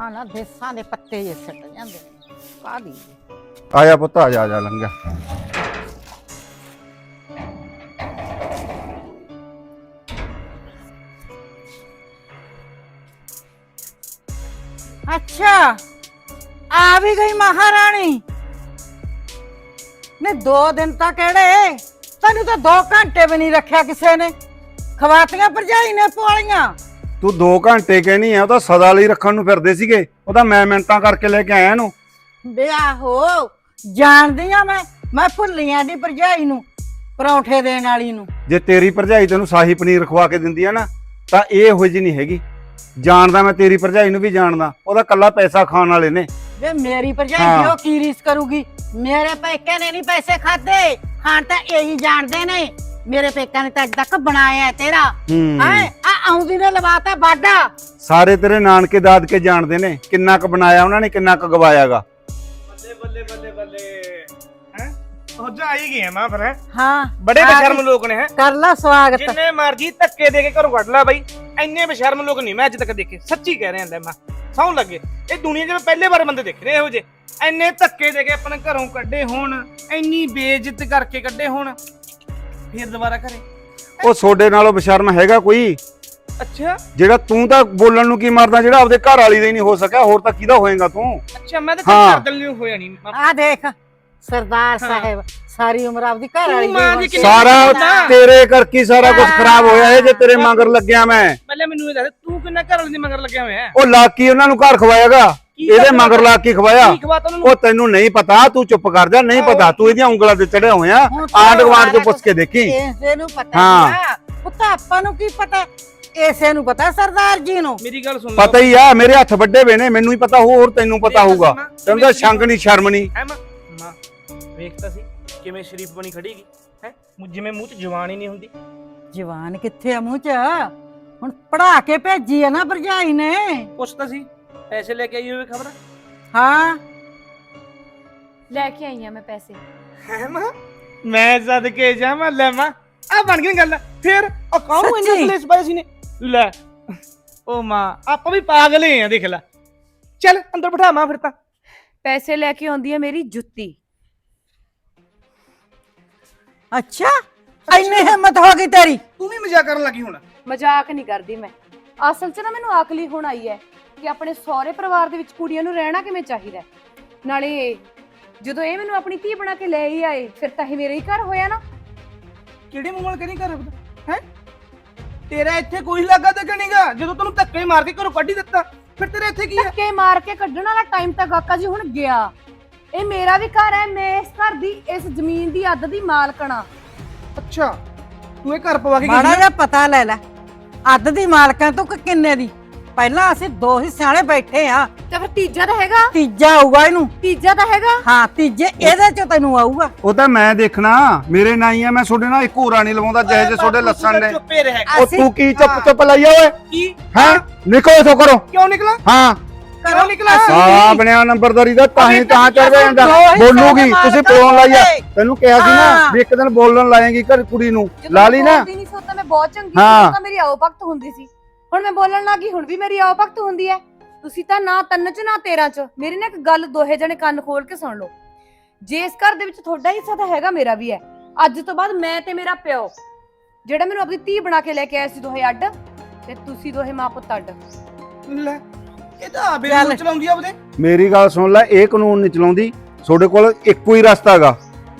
ਆ ਨਾ ਦੇਸਾਂ ਦੇ ਪੱਤੇ ਜੇ ਸਿੱਟ ਜਾਂਦੇ ਨੇ ਕਾਦੀ ਆ ਜਾ ਪੁੱਤ ਆ ਜਾ ਆ ਜਾ ਲੰਘਿਆ ਅੱਛਾ ਆ ਵੀ ਗਈ ਮਹਾਰਾਣੀ। ਨੇ ਦੋ ਦਿਨ ਤਾਂ ਕਿਹੜੇ? ਤੈਨੂੰ ਤਾਂ 2 ਘੰਟੇ ਵੀ ਨਹੀਂ ਰੱਖਿਆ ਕਿਸੇ ਨੇ। ਖਵਾਤੀਆਂ ਭਰਜਾਈ ਨੇ ਪੋਲੀਆਂ। ਤੂੰ 2 ਘੰਟੇ ਕਹਿਨੀ ਆ ਉਹ ਤਾਂ ਸਦਾ ਲਈ ਰੱਖਣ ਨੂੰ ਫਿਰਦੇ ਸੀਗੇ। ਉਹ ਤਾਂ ਮੈਂ ਮਿੰਟਾਂ ਕਰਕੇ ਲੈ ਕੇ ਆਇਆ ਇਹਨੂੰ। ਵਿਆਹ ਹੋ ਜਾਣਦੀ ਆ ਮੈਂ ਮੈਂ ਭੁੱਲੀਆਂ ਦੀ ਭਰਜਾਈ ਨੂੰ ਪਰੌਂਠੇ ਦੇਣ ਵਾਲੀ ਨੂੰ। ਜੇ ਤੇਰੀ ਭਰਜਾਈ ਤੈਨੂੰ ਸ਼ਾਹੀ ਪਨੀਰ ਖਵਾ ਕੇ ਦਿੰਦੀ ਆ ਨਾ ਤਾਂ ਇਹ ਇਹੋ ਜਿਹੀ ਨਹੀਂ ਹੈਗੀ। ਜਾਣਦਾ ਮੈਂ ਤੇਰੀ ਭਰਜਾਈ ਨੂੰ ਵੀ ਜਾਣਦਾ ਉਹਦਾ ਕੱਲਾ ਪੈਸਾ ਖਾਣ ਵਾਲੇ ਨੇ। ਵੇ ਮੇਰੀ ਭਰਜਾਈ ਹਾਂ। ਕਿਉਂ ਕੀ ਰੀਸ ਕਰੂਗੀ? ਮੇਰੇ ਪੇਕੇ ਨੇ ਨਹੀਂ ਪੈਸੇ ਖਾਦੇ ਖਾਣ ਤਾਂ ਇਹੀ ਜਾਣਦੇ ਨੇ। ਮੇਰੇ ਪੇਕਾਂ ਨੇ ਤਾਂ ਅੱਜ ਤੱਕ ਬਣਾਇਆ ਹੈ ਤੇਰਾ। ਹੂੰ। ਹੈ? ਆ ਆਉਂਦੀ ਨੇ ਲਵਾਤਾ ਬਾਡਾ ਸਾਰੇ ਤੇਰੇ ਨਾਨਕੇ ਦਾਦਕੇ ਜਾਣਦੇ ਨੇ ਕਿੰਨਾ ਕੁ ਬਣਾਇਆ ਉਹਨਾਂ ਨੇ ਕਿੰਨਾ ਕੁ ਗਵਾਇਆਗਾ। ਬੱਲੇ ਬੱਲੇ ਬੱਲੇ ਬੱਲੇ। ਹੈ? ਉਹ ਜਾ ਹੀ ਗਏ ਮਾਂ ਫਿਰ ਹੈਂ? ਹਾਂ। ਬੜੇ ਆ ਬੇਸ਼ਰਮ। ਲੋਕ ਨੇ ਹੈ? ਕਰ ਲਾ ਸਵਾਗਤ। ਜਿੰਨੇ ਮਰਜ਼ੀ ਧੱਕੇ ਦੇ ਕੇ ਘਰੋਂ ਕੱਢ ਲੈ ਬਾਈ। ਇੰਨੇ ਬੇਸ਼ਰਮ ਲੋਕ ਨਹੀਂ ਮੈਂ ਅੱਜ ਤੱਕ ਦੇਖੇ। ਸੱਚੀ ਕਹਿ ਰਿਹਾ ਲੈ ਮੈਂ। ਸੌਣ ਲੱਗੇ। ਇਹ ਦੁਨੀਆ 'ਚ ਮੈਂ ਪਹਿਲੇ ਵਾਰ ਬੰਦੇ ਦੇਖ ਰਹੇ ਇਹੋ ਜੇ ਇੰਨੇ ਧੱਕੇ ਦੇ ਕੇ ਆਪਣੇ ਘਰੋਂ ਕੱਢੇ ਹੋਣ ਇੰਨੀ ਬੇਇੱਜ਼ਤ ਕਰਕੇ ਕੱਢੇ ਹੋਣ। ਫਿਰ ਦੁਬਾਰਾ ਘਰੇ ਉਹ ਸੋਡੇ ਨਾਲੋਂ ਬਸ਼ਰਮ ਹੈਗਾ ਕੋਈ। ਅੱਛਾ। ਜਿਹੜਾ ਤੂੰ ਤਾਂ ਬੋਲਣ ਨੂੰ ਕੀ ਮਾਰਦਾ ਜਿਹੜਾ ਆਪਦੇ ਘਰ ਵਾਲੀ ਦਾ ਹੀ ਨਹੀਂ ਹੋ ਸਕਿਆ ਹੋਰ ਤਾਂ ਕਿਹਦਾ ਹੋਏਗਾ ਤੂੰ? ਅੱਛਾ ਮੈਂ ਤਾਂ ਹਾਂ। ਘਰ ਦਿਲ ਨੂੰ ਹੋਇਆ ਨਹੀਂ। ਆ ਦੇਖ ਸਰਦਾਰ ਸਾਹਿਬ ਸਾਰੀ ਉਮਰ ਆਪਦੀ ਘਰ ਵਾਲੀ ਤੂੰ ਮਾਂ ਦੀ ਦੀ ਕਿੰਨੀ- ਸਾਰਾ ਨਾ। ਤੇਰੇ ਕਰਕੇ ਹੀ ਸਾਰਾ ਕੁਝ ਖਰਾਬ ਹੋਇਆ ਇਹ ਜੇ ਤੇਰੇ ਮਗਰ ਲੱਗਿਆ ਮੈਂ। ਪਹਿਲੇ ਮੈਨੂੰ ਇਹ ਦੱਸ ਤੂੰ ਕਿੰਨਾ ਘਰ ਵਾਲੀ ਦੇ ਮਗਰ ਲੱਗਿਆ ਹੋਇਆ? ਹੈ ਉਹ ਲਾਕੀ ਉਹਨਾਂ ਨੂੰ ਘਰ ਖਵਾਇਆਗਾ। ਕੀ ਇਹਦੇ ਮਗਰ ਲਾ ਕੇ ਖਵਾਇਆ? ਉਹ ਤੈਨੂੰ ਨਹੀਂ ਪਤਾ ਤੂੰ ਚੁੱਪ ਕਰ ਜਾ ਨਹੀਂ ਪਤਾ ਤੂੰ ਇਹਦੀਆਂ ਉਂਗਲਾਂ ਤੇ ਚੜਿਆ ਹੋਇਆ ਆਂਡ ਗਵਾਂਡ ਤੋਂ ਪੁੱਛ ਕੇ ਦੇਖੀ। ਇਸੇ ਨੂੰ ਪਤਾ ਹਾਂ। ਹਾਂ। ਪੁੱਤ ਆਪਾਂ ਨੂੰ ਕੀ ਪਤਾ? ਇਸੇ ਨੂੰ ਪਤਾ ਸਰਦਾਰ ਜੀ ਨੂੰ। ਮੇਰੀ ਗੱਲ ਸੁਣ ਪਤਾ ਹੀ ਆ ਮੇਰੇ ਹੱਥ ਵੱਡੇ ਵੇ ਨੇ ਮੈਨੂੰ ਹੀ ਪਤਾ ਹੋਰ ਤੈਨੂੰ ਪਤਾ ਹੋਊਗਾ। ਤੈਨੂੰ ਤਾਂ ਸ਼ੰਕ ਨਹੀਂ ਸ਼ਰਮ ਨਹੀਂ ਹੈ ਮਾਂ? ਮਾਂ ਵੇਖਤਾ ਸੀ ਕਿਵੇਂ ਸ਼ਰੀਫ ਬਣੀ ਖੜੀਗੀ ਹੈ? ਜਿਵੇਂ ਮੂੰਹ 'ਚ ਜਵਾਨ ਹੀ ਨਹੀਂ ਹੁੰਦੀ। ਜਵਾਨ ਕਿੱਥੇ ਆ ਮੂੰਹ ਚ? ਹੁਣ ਪੜਾ ਕੇ ਭੇਜੀ ਆ ਨਾ ਭਰਜਾਈ ਨੇ। ਪੁੱਛਤਾ ਸੀ ਪੈਸੇ ਲੈ ਕੇ ਆਈ ਹੋਵੇ ਖਬਰ? ਹਾਂ। ਲੈ ਕੇ ਆਈ ਆ ਮੈਂ ਪੈਸੇ। ਹੈ ਮਾਂ ਮੈਂ ਸਦਕੇ ਜਾਵਾਂ ਲੈ ਮਾਂ। ਆ ਬਣ ਗਈ ਗੱਲ। ਫਿਰ ਉਹ ਕਾਹਨੂੰ ਇੰਨੇ? ਕਲੇਸ਼ ਪਾਏ ਸੀ ਨੇ। ਲੈ। ਉਹ ਮਾਂ ਆਪਾਂ ਵੀ ਪਾਗਲ ਹੀ ਆ ਦੇਖ ਲੈ। ਚੱਲ ਅੰਦਰ ਬਿਠਾ ਮਾਂ ਫਿਰ ਤਾਂ। ਪੈਸੇ ਲੈ ਕੇ ਆਉਂਦੀ ਆ ਮੇਰੀ ਜੁੱਤੀ। ਅੱਛਾ? ਇੰਨੀ ਹਿੰਮਤ ਹੋ ਗਈ ਤੇਰੀ। ਤੂੰ ਵੀ ਮਜ਼ਾਕ ਕਰਨ ਲੱਗੀ ਹੁਣ। ਮਜ਼ਾਕ ਨਹੀਂ ਕਰਦੀ ਮੈਂ। ਅਸਲ 'ਚ ਨਾ ਮੈਨੂੰ ਆਕਲੀ ਹੁਣ ਆਈ ਹੈ ਕਿ ਆਪਣੇ ਸਹੁਰੇ ਪਰਿਵਾਰ ਦੇ ਵਿੱਚ ਕੁੜੀਆਂ ਨੂੰ ਰਹਿਣਾ ਕਿਵੇਂ ਚਾਹੀਦਾ ਹੈ। ਨਾਲੇ ਜਦੋਂ ਇਹ ਮੈਨੂੰ ਆਪਣੀ ਧੀ ਬਣਾ ਕੇ ਲੈ ਹੀ ਆਏ ਫਿਰ ਤਾਂ ਇਹ ਮੇਰੇ ਹੀ ਘਰ ਹੋਇਆ ਨਾ। ਕਿਹੜੇ ਮੂੰਹ ਨਾਲ ਕਰੀ ਕਰ ਹੈ ਤੇਰਾ ਇੱਥੇ ਕੋਈ ਲੱਗਾ ਤੇ ਕਣੀਗਾ ਜਦੋਂ ਤੈਨੂੰ ਧੱਕੇ ਮਾਰ ਕੇ ਘਰੋਂ ਕੱਢੀ ਦਿੱਤਾ ਫਿਰ ਤੇਰੇ ਇੱਥੇ ਕੀ ਹੈ? ਧੱਕੇ ਮਾਰ ਕੇ ਕੱਢਣ ਵਾਲਾ ਟਾਈਮ ਤਾਂ ਗਾਕਾ ਜੀ ਹੁਣ ਗਿਆ। ਇਹ ਮੇਰਾ ਵੀ ਘਰ ਹੈ ਮੈਂ ਇਸ ਘਰ ਦੀ ਇਸ ਜ਼ਮੀਨ ਦੀ ਅੱਧ ਦੀ ਮਾਲਕਣਾ ਅੱਛਾ ਤੂੰ ਇਹ ਘਰ ਪਵਾ ਕੇ ਮਾੜਾ ਗਈ ਜਿਹਾ ਪਤਾ ਲੈ ਲੈ ਅੱਧ ਦੀ ਮਾਲਕਾਂ ਤੋਂ ਕਿ ਕਿੰਨੇ ਦੀ? ਪਹਿਲਾਂ ਅਸੀਂ ਦੋ ਹਿੱਸਿਆਂ ਵਾਲੇ ਬੈਠੇ ਆ। ਤੇ ਫਿਰ ਤੀਜਾ ਤਾਂ ਹੈਗਾ। ਤੀਜਾ ਆਊਗਾ ਇਹਨੂੰ। ਤੀਜਾ ਤਾਂ ਹੈਗਾ। ਹਾਂ ਤੀਜੇ ਇਹਦੇ ਚੋਂ ਤੈਨੂੰ ਆਊਗਾ। ਉਹ ਤਾਂ ਮੈਂ ਦੇਖਣਾ ਮੇਰੇ ਨਾਲ ਹੀ ਆ ਮੈਂ ਤੁਹਾਡੇ ਨਾਲ ਇੱਕ ਹੋਰਾ ਨਹੀਂ ਲਵਾਉਂਦਾ ਜਿਹੇ ਜਿਹੇ ਤੁਹਾਡੇ ਲੱਸਣ ਨੇ। ਚੁੱਪੇ ਰਹਿ ਉਹ ਅਸੀਂ ਤੂੰ ਕੀ ਚੁੱਪ ਚੁੱਪ ਲਾਈਆ ਓਏ? ਕੀ? ਹੈ? ਨਿਕਲੋ ਇਥੋਂ ਕਰੋ। ਕਿਉਂ ਨਿਕਲਾ? ਹਾਂ। ਕਿਉਂ ਨਿਕਲਾ? ਆ ਬਣਿਆ ਨੰਬਰਦਾਰੀ ਦਾ ਤਾਂ ਹੀ ਤਾਂ ਚੜ ਜਾਂਦਾ ਬੋਲੂਗੀ ਤੁਸੀਂ ਬੋਲਣ ਲਾਈਆ ਹੋਵੇ। ਤੈਨੂੰ ਕਿਹਾ ਸੀ ਨਾ ਹਾਂ। ਵੀ ਇੱਕ ਦਿਨ ਬੋਲਣ ਲਾਏਗੀ ਘਰ ਕੁੜੀ ਨੂੰ। ਲਾ ਲਈ ਨਾ। ਬੋਲਦੀ ਨਹੀਂ ਸੀ ਤਾਂ ਮੈਂ ਬਹੁਤ ਚੰਗੀ ਸੀ ਹਾਂ। ਤਾਂ ਮੇਰੀ ਆਓ ਭਗਤ ਹੁੰਦੀ ਸੀ। ਹੁਣ ਮੈਂ ਬੋਲਣ ਲੱਗੀ ਹੁਣ ਵੀ ਮੇਰੀ ਆਓ ਭਗਤ ਹੁੰਦੀ ਹੈ ਤੁਸੀਂ ਤਾਂ ਨਾ ਤਿੰਨ ਚ ਨਾ 13 ਚ। ਮੇਰੀ ਨਾ ਇੱਕ ਗੱਲ ਦੋਹੇ ਜਣੇ ਕੰਨ ਖੋਲ ਕੇ ਸੁਣ ਲਓ। ਜੇ ਇਸ ਘਰ ਦੇ ਵਿੱਚ ਤੁਹਾਡਾ ਹਿੱਸਾ ਤਾਂ ਹੈਗਾ ਮੇਰਾ ਵੀ ਹੈ ਅੱਜ ਤੋਂ ਬਾਅਦ ਮੈਂ ਤੇ ਮੇਰਾ ਪਿਓ ਜਿਹੜਾ ਮੈਨੂੰ ਆਪਣੀ ਧੀ ਬਣਾ ਕੇ ਲੈ ਕੇ ਆਇਆ ਸੀ ਦੋਹੇ ਅੱਡ ਤੇ ਤੁਸੀਂ ਦੋਹੇ ਮਾਂ ਪੁੱਤ ਅੱਡ। ਲੈ ਇਹ ਤਾਂ ਚੱਲ। ਨੂੰ ਚਲਾਉਂਦੀ ਆ ਉਹਦੇ ਮੇਰੀ ਗੱਲ ਸੁਣ ਲੈ ਇਹ ਕਾਨੂੰਨ ਨਹੀਂ ਚਲਾਉਂਦੀ। ਤੁਹਾਡੇ ਕੋਲ ਇੱਕੋ ਹੀ ਰਸਤਾ ਹੈਗਾ।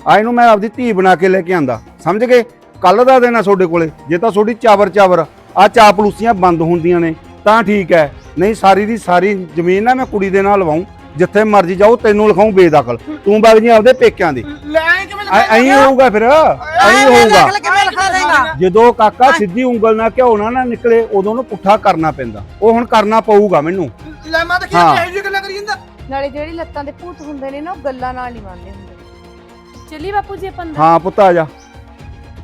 ਆ ਇਹਨੂੰ ਮੈਂ ਆਪਦੀ ਧੀ ਬਣਾ ਕੇ ਲੈ ਕੇ ਆਂਦਾ। ਸਮਝ ਗਏ? ਕੱਲ ਦਾ ਦਿਨ ਆ ਤੁਹਾਡੇ ਕੋਲੇ। ਜੇ ਤਾਂ ਤੁਹਾਡੀ ਚਾਵਰ ਚਾਵਰ ਆ ਚਾਪਲੂਸੀਆਂ ਬੰਦ ਹੁੰਦੀਆਂ ਨੇ ਤਾਂ ਠੀਕ ਹੈ। ਨਹੀਂ ਸਾਰੀ ਦੀ ਸਾਰੀ ਜ਼ਮੀਨ ਨਾ ਮੈਂ ਕੁੜੀ ਦੇ ਨਾਲ ਲਵਾਉਂ ਜਿੱਥੇ ਮਰਜ਼ੀ ਜਾਓ ਤੈਨੂੰ ਲਿਖਾਉਂ ਬੇਦਖਲ। ਤੂੰ ਬਗ ਜੀ ਆਪਦੇ ਪੇਕਿਆਂ ਦੀ। ਲੈ ਐਂ ਕਿਵੇਂ ਐ- ਐਂ ਹੋਊਗਾ ਫਿਰ ਐਂ ਹੋਊਗਾ। ਜਦੋਂ ਕਾਕਾ ਸਿੱਧੀ ਉਂਗਲ ਨਾਲ ਘਿਓ ਨਾ ਨਾ ਨਿਕਲੇ ਉਦੋਂ ਨੂੰ ਪੁੱਠਾ ਕਰਨਾ ਪੈਂਦਾ। ਉਹ ਹੁਣ ਕਰਨਾ ਪਊਗਾ ਮੈਨੂੰ। ਲੈ ਮੈਂ ਤਾਂ। ਕਿਹਾ ਇਹੋ ਜਿਹੀ ਗੱਲਾਂ ਕਰੀ ਜਾਂਦਾ। ਨਾਲੇ ਜਿਹੜੀ ਲੱਤਾਂ ਦੇ ਭੂਤ ਹੁੰਦੇ ਨੇ ਨਾ ਉਹ ਗੱਲਾਂ ਨਾਲ ਨਹੀਂ ਮੰਨਦੇ ਹੁੰਦੇ। ਚੱਲੀ ਬਾਪੂ ਜੀ ਆਪਾਂ ਹਾਂ ਪੁੱਤ ਆ ਜਾ।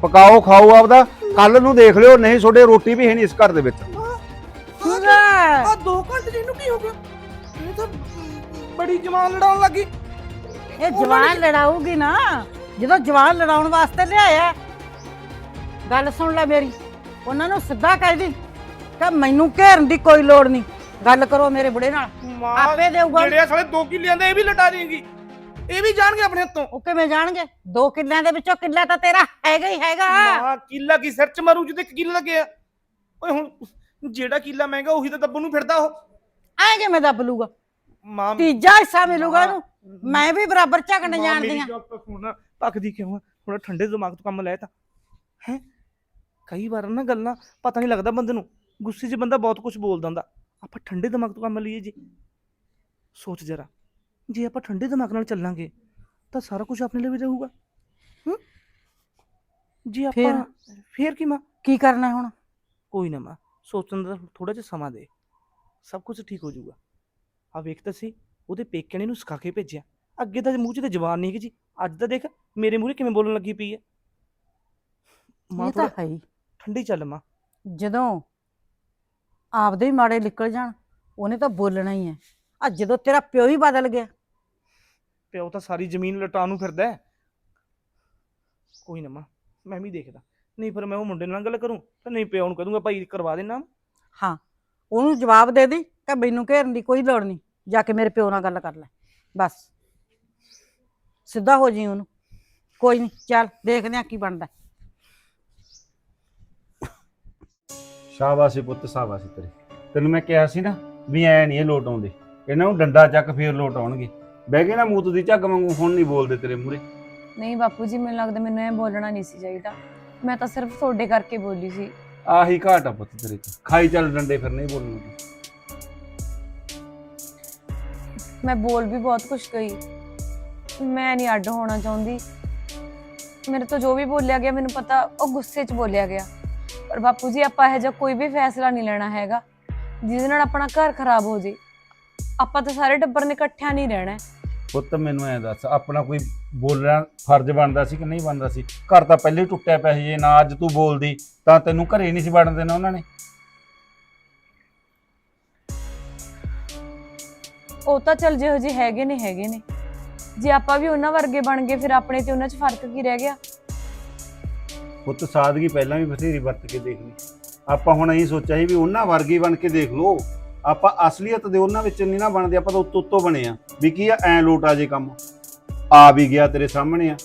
ਪਕਾਓ ਖਾਓ ਆਪਦਾ। ਕੱਲ ਨੂੰ ਦੇਖ ਲਿਓ ਨਹੀਂ ਤੁਹਾਡੇ ਰੋਟੀ ਵੀ ਹੈ ਨਹੀਂ ਇਸ ਘਰ ਦੇ ਵਿੱਚ। ਆ ਦੋ ਘੰਟੇ ਚ ਇਹਨੂੰ ਕੀ ਹੋ ਗਿਆ? ਇਹ ਤਾਂ ਬੜੀ ਜਵਾਨ ਲੜਾਉਣ ਲੱਗੀ। ਇਹ ਜਵਾਨ ਲੜਾਊਗੀ ਨਾ ਜਦੋਂ ਜਵਾਨ ਲੜਾਉਣ ਵਾਸਤੇ ਲਿਆਇਆ ਗੱਲ ਸੁਣ ਲੈ ਮੇਰੀ ਉਹਨਾਂ ਨੂੰ ਸਿੱਧਾ ਕਹਿ ਦੀ ਕਿ ਮੈਨੂੰ ਘੇਰਨ ਦੀ ਕੋਈ ਲੋੜ ਨਹੀਂ। ਗੱਲ ਕਰੋ ਮੇਰੇ ਬੁੜੇ ਨਾਲ ਮਾਂ ਆਪੇ ਦੇਊਗਾ। ਜਿਹੜੇ ਸਾਲੇ 2 ਕਿੱਲੇ ਆਂਦੇ ਇਹ ਵੀ ਲਟਾ ਦੇਂਗੀ। ਇਹ ਵੀ ਜਾਣਗੇ ਆਪਣੇ ਹੱਥੋਂ? ਉਹ ਕਿਵੇਂ ਜਾਣਗੇ? ਦੋ ਕਿੱਲਿਆਂ ਦੇ ਵਿੱਚੋਂ ਕਿੱਲਾ ਤਾਂ ਤੇਰਾ ਹੈਗਾ ਹੀ ਹੈਗਾ। ਮਾਂ ਕਿੱਲਾ ਕੀ ਸਿਰ ਚ ਮਾਰੂ ਇੱਕ ਕਿੱਲਾ ਲੱਗਿਆ ਓਏ ਹੁਣ ਜਿਹੜਾ ਕਿੱਲਾ ਮਹਿੰਗਾ ਉਹੀ ਤਾਂ ਦੱਬੂ ਨੂੰ ਫਿਰਦਾ ਉਹ। ਐ ਕਿਵੇਂ ਦੱਬ ਲੂਗਾ ਮਾਂ ਤੀਜਾ ਹਿੱਸਾ ਮਿਲੂਗਾ ਇਹਨੂੰ। ਮੈਂ ਵੀ ਬਰਾਬਰ ਝਗਣ ਜਾਣਦੀ ਮੇਰੀ ਆ। ਸੁਣ ਪੱਕਦੀ ਕਿਉਂ ਆ? ਥੋੜਾ ਠੰਡੇ ਦਿਮਾਗ ਤੋਂ ਕੰਮ ਲੈ ਤਾ। ਹੈ? ਕਈ ਵਾਰ ਨਾ ਗੱਲਾਂ ਪਤਾ ਨਹੀਂ ਲੱਗਦਾ ਬੰਦੇ ਨੂੰ। ਗੁੱਸੇ 'ਚ ਬੰਦਾ ਬਹੁਤ ਕੁਝ ਬੋਲ ਦਿੰਦਾ ਆਪਾਂ ਠੰਡੇ ਦਿਮਾਗ ਤੋਂ ਕੰਮ ਲਈਏ ਜੀ। ਸੋਚ ਜਰਾ। ਜੇ ਆਪਾਂ ਠੰਡੇ ਦਿਮਾਗ ਨਾਲ ਚੱਲਾਂਗੇ ਤਾਂ ਸਾਰਾ ਕੁਝ ਆਪਣੇ ਲਈ ਵੀ ਰਹੂਗਾ। ਹੂੰ? ਜੇ? ਆਪਾਂ ਫੇਰ? ਕੀ ਮਾਂ? ਕੀ ਕਰਨਾ ਹੁਣ? ਕੋਈ ਨਾ ਮਾਂ ਸੋਚਣ ਦਾ ਥੋੜਾ ਜਿਹਾ ਸਮਾਂ ਦੇ। ਸਭ ਕੁਝ ਠੀਕ ਹੋ ਜਾਊਗਾ। ਆ ਵੇਖ ਤਾਂ ਸੀ ਉਹਦੇ ਪੇਕੇ ਨੇ ਇਹਨੂੰ ਸਿਖਾ ਕੇ ਭੇਜਿਆ। ਅੱਗੇ ਤਾਂ ਮੂੰਹ 'ਚ ਤੇ ਜ਼ਬਾਨ ਨਹੀਂ ਹੈਗੀ ਜੀ। ਅੱਜ ਤਾਂ ਦੇਖ ਮੇਰੇ ਮੂਹਰੇ ਕਿਵੇਂ ਬੋਲਣ ਲੱਗੀ ਪਈ ਹੈ। ਮਾਂ ਇਹ ਤਾਂ ਹੈ ਹੀ। ਠੰਡੀ ਚੱਲ ਮਾਂ। ਜਦੋਂ ਆਪਦੇ ਹੀ ਮਾੜੇ ਨਿਕਲ ਜਾਣ ਉਹਨੇ ਤਾਂ ਬੋਲਣਾ ਹੀ ਹੈ। ਆ ਜਦੋਂ ਤੇਰਾ ਪਿਓ ਹੀ ਬਦਲ ਗਿਆ। ਪਿਓ ਤਾਂ ਸਾਰੀ ਜ਼ਮੀਨ ਲਟਾਉਣ ਨੂੰ ਫਿਰਦਾ ਹੈ। ਕੋਈ ਨਾ ਮਾਂ ਮੈਂ ਵੀ ਦੇਖਦਾ। ਨਹੀਂ ਫਿਰ ਮੈਂ ਉਹ ਮੁੰਡੇ ਨਾਲ ਗੱਲ ਕਰੂੰ ਤਾਂ ਨਹੀਂ ਪਿਓ ਨੂੰ ਕਹਦੂੰਗਾ ਭਾਈ ਕਰਵਾ ਦੇਣਾ ਹਾਂ ਉਹਨੂੰ ਜਵਾਬ ਦੇ ਦੇ ਕਿ ਮੈਨੂੰ ਘੇਰਨ ਦੀ ਕੋਈ ਲੋੜ ਨਹੀਂ। ਜਾ ਕੇ ਮੇਰੇ ਪਿਓ ਨਾਲ ਗੱਲ ਕਰ ਲੈ। ਬਸ। ਸਿੱਧਾ ਹੋ ਜੀ ਉਹਨੂੰ। ਕੋਈ ਨਹੀਂ ਚੱਲ ਦੇਖਦੇ ਆ ਕੀ ਬਣਦਾ। ਸ਼ਾਬਾਸ਼ੀ ਪੁੱਤ ਸ਼ਾਬਾਸ਼ੀ ਤੇਰੇ। ਤੈਨੂੰ ਮੈਂ ਕਿਹਾ ਸੀ ਨਾ ਵੀ ਐ ਨਹੀਂ ਇਹ ਲੋਟ ਆਉਂਦੇ। ਇਹਨਾਂ ਨੂੰ ਡੰਡਾ ਚੱਕ ਫੇਰ ਲੋਟ ਆਉਣਗੇ। ਬਹਿ ਗਏ ਨਾ ਮੂਤ ਦੀ ਝੱਗ ਵਾਂਗੂ ਹੁਣ ਨਹੀਂ ਬੋਲਦੇ ਤੇਰੇ ਮੂਰੇ ਨਹੀਂ ਬਾਪੂ ਜੀ ਮੈਨੂੰ ਲੱਗਦਾ ਮੈਨੂੰ ਐ ਬੋਲਣਾ ਨਹੀਂ ਸੀ ਚਾਹੀਦਾ। ਮੈਂ ਤਾਂ ਸਿਰਫ ਤੁਹਾਡੇ ਕਰਕੇ ਬੋਲੀ ਸੀ। ਆਹੀ ਘਾਟ ਆ ਪੁੱਤ ਤੇਰੇ ਚ ਖਾਈ ਚੱਲ ਡੰਡੇ ਫਿਰ ਨਹੀਂ ਬੋਲਣਾ ਮੈਂ ਬੋਲ ਵੀ ਬਹੁਤ ਕੁਝ ਗਈ ਮੈਂ ਨਹੀਂ ਅੱਡ ਹੋਣਾ ਚਾਹੁੰਦੀ। ਮੇਰੇ ਤੋਂ ਜੋ ਵੀ ਬੋਲਿਆ ਗਿਆ ਮੈਨੂੰ ਪਤਾ ਉਹ ਗੁੱਸੇ 'ਚ ਬੋਲਿਆ ਗਿਆ। ਪਰ ਬਾਪੂ ਜੀ ਆਪਾਂ ਇਹੋ ਜਿਹਾ ਕੋਈ ਵੀ ਫੈਸਲਾ ਨਹੀਂ ਲੈਣਾ ਹੈਗਾ। ਜਿਹਦੇ ਨਾਲ ਆਪਣਾ ਘਰ ਖਰਾਬ ਹੋ ਜੇ। ਆਪਾਂ ਤਾਂ ਸਾਰੇ ਟੱਬਰ ਨੇ ਇਕੱਠਿਆਂ ਨਹੀਂ ਰਹਿਣਾ ਹੈ। ਪੁੱਤ ਮੈਨੂੰ ਐ ਦੱਸ ਆਪਣਾ ਕੋਈ ਬੋਲਣਾ ਫਰਜ਼ ਬਣਦਾ ਸੀ ਕਿ ਨਹੀਂ ਬਣਦਾ ਸੀ? ਘਰ ਤਾਂ ਪਹਿਲੇ ਹੀ ਟੁੱਟਿਆ ਪਿਆ ਸੀ ਜੇ ਨਾ ਅੱਜ ਤੂੰ ਬੋਲਦੀ ਤਾਂ ਤੈਨੂੰ ਘਰੇ ਨਹੀਂ ਸੀ ਵੜਨ ਦੇਣਾ ਉਹਨਾਂ ਨੇ। ਉਹ ਤਾਂ ਚੱਲ ਜਿਹੋ ਜਿਹੇ ਹੈਗੇ ਨੇ ਹੈਗੇ ਨੇ। ਜੇ ਆਪਾਂ ਵੀ ਉਹਨਾਂ ਵਰਗੇ ਬਣ ਗਏ ਫਿਰ ਆਪਣੇ ਤੇ ਉਹਨਾਂ 'ਚ ਫ਼ਰਕ ਕੀ ਰਹਿ ਗਿਆ? ਪੁੱਤ ਸਾਦਗੀ ਪਹਿਲਾਂ ਵੀ ਬਥੇਰੀ ਵਰਤ ਕੇ ਦੇਖ ਲਈ। ਆਪਾਂ ਹੁਣ ਇਹੀ ਸੋਚਿਆ ਸੀ ਵੀ ਉਹਨਾਂ ਵਰਗੀ ਬਣ ਕੇ ਦੇਖ ਲਓ। ਆਪਾਂ ਅਸਲੀਅਤ ਦੇ ਉਹਨਾਂ ਵਿੱਚ ਨਹੀਂ ਨਾ ਬਣਦੇ ਆਪਾਂ ਤਾਂ ਉੱਤੋਂ ਉੱਤੋਂ ਬਣੇ ਆ। ਵੀ ਕੀ ਆ? ਐ ਲੋਟ ਆ ਜੇ ਕੰਮ। ਆ ਵੀ ਗਿਆ ਤੇਰੇ ਸਾਹਮਣੇ ਆ।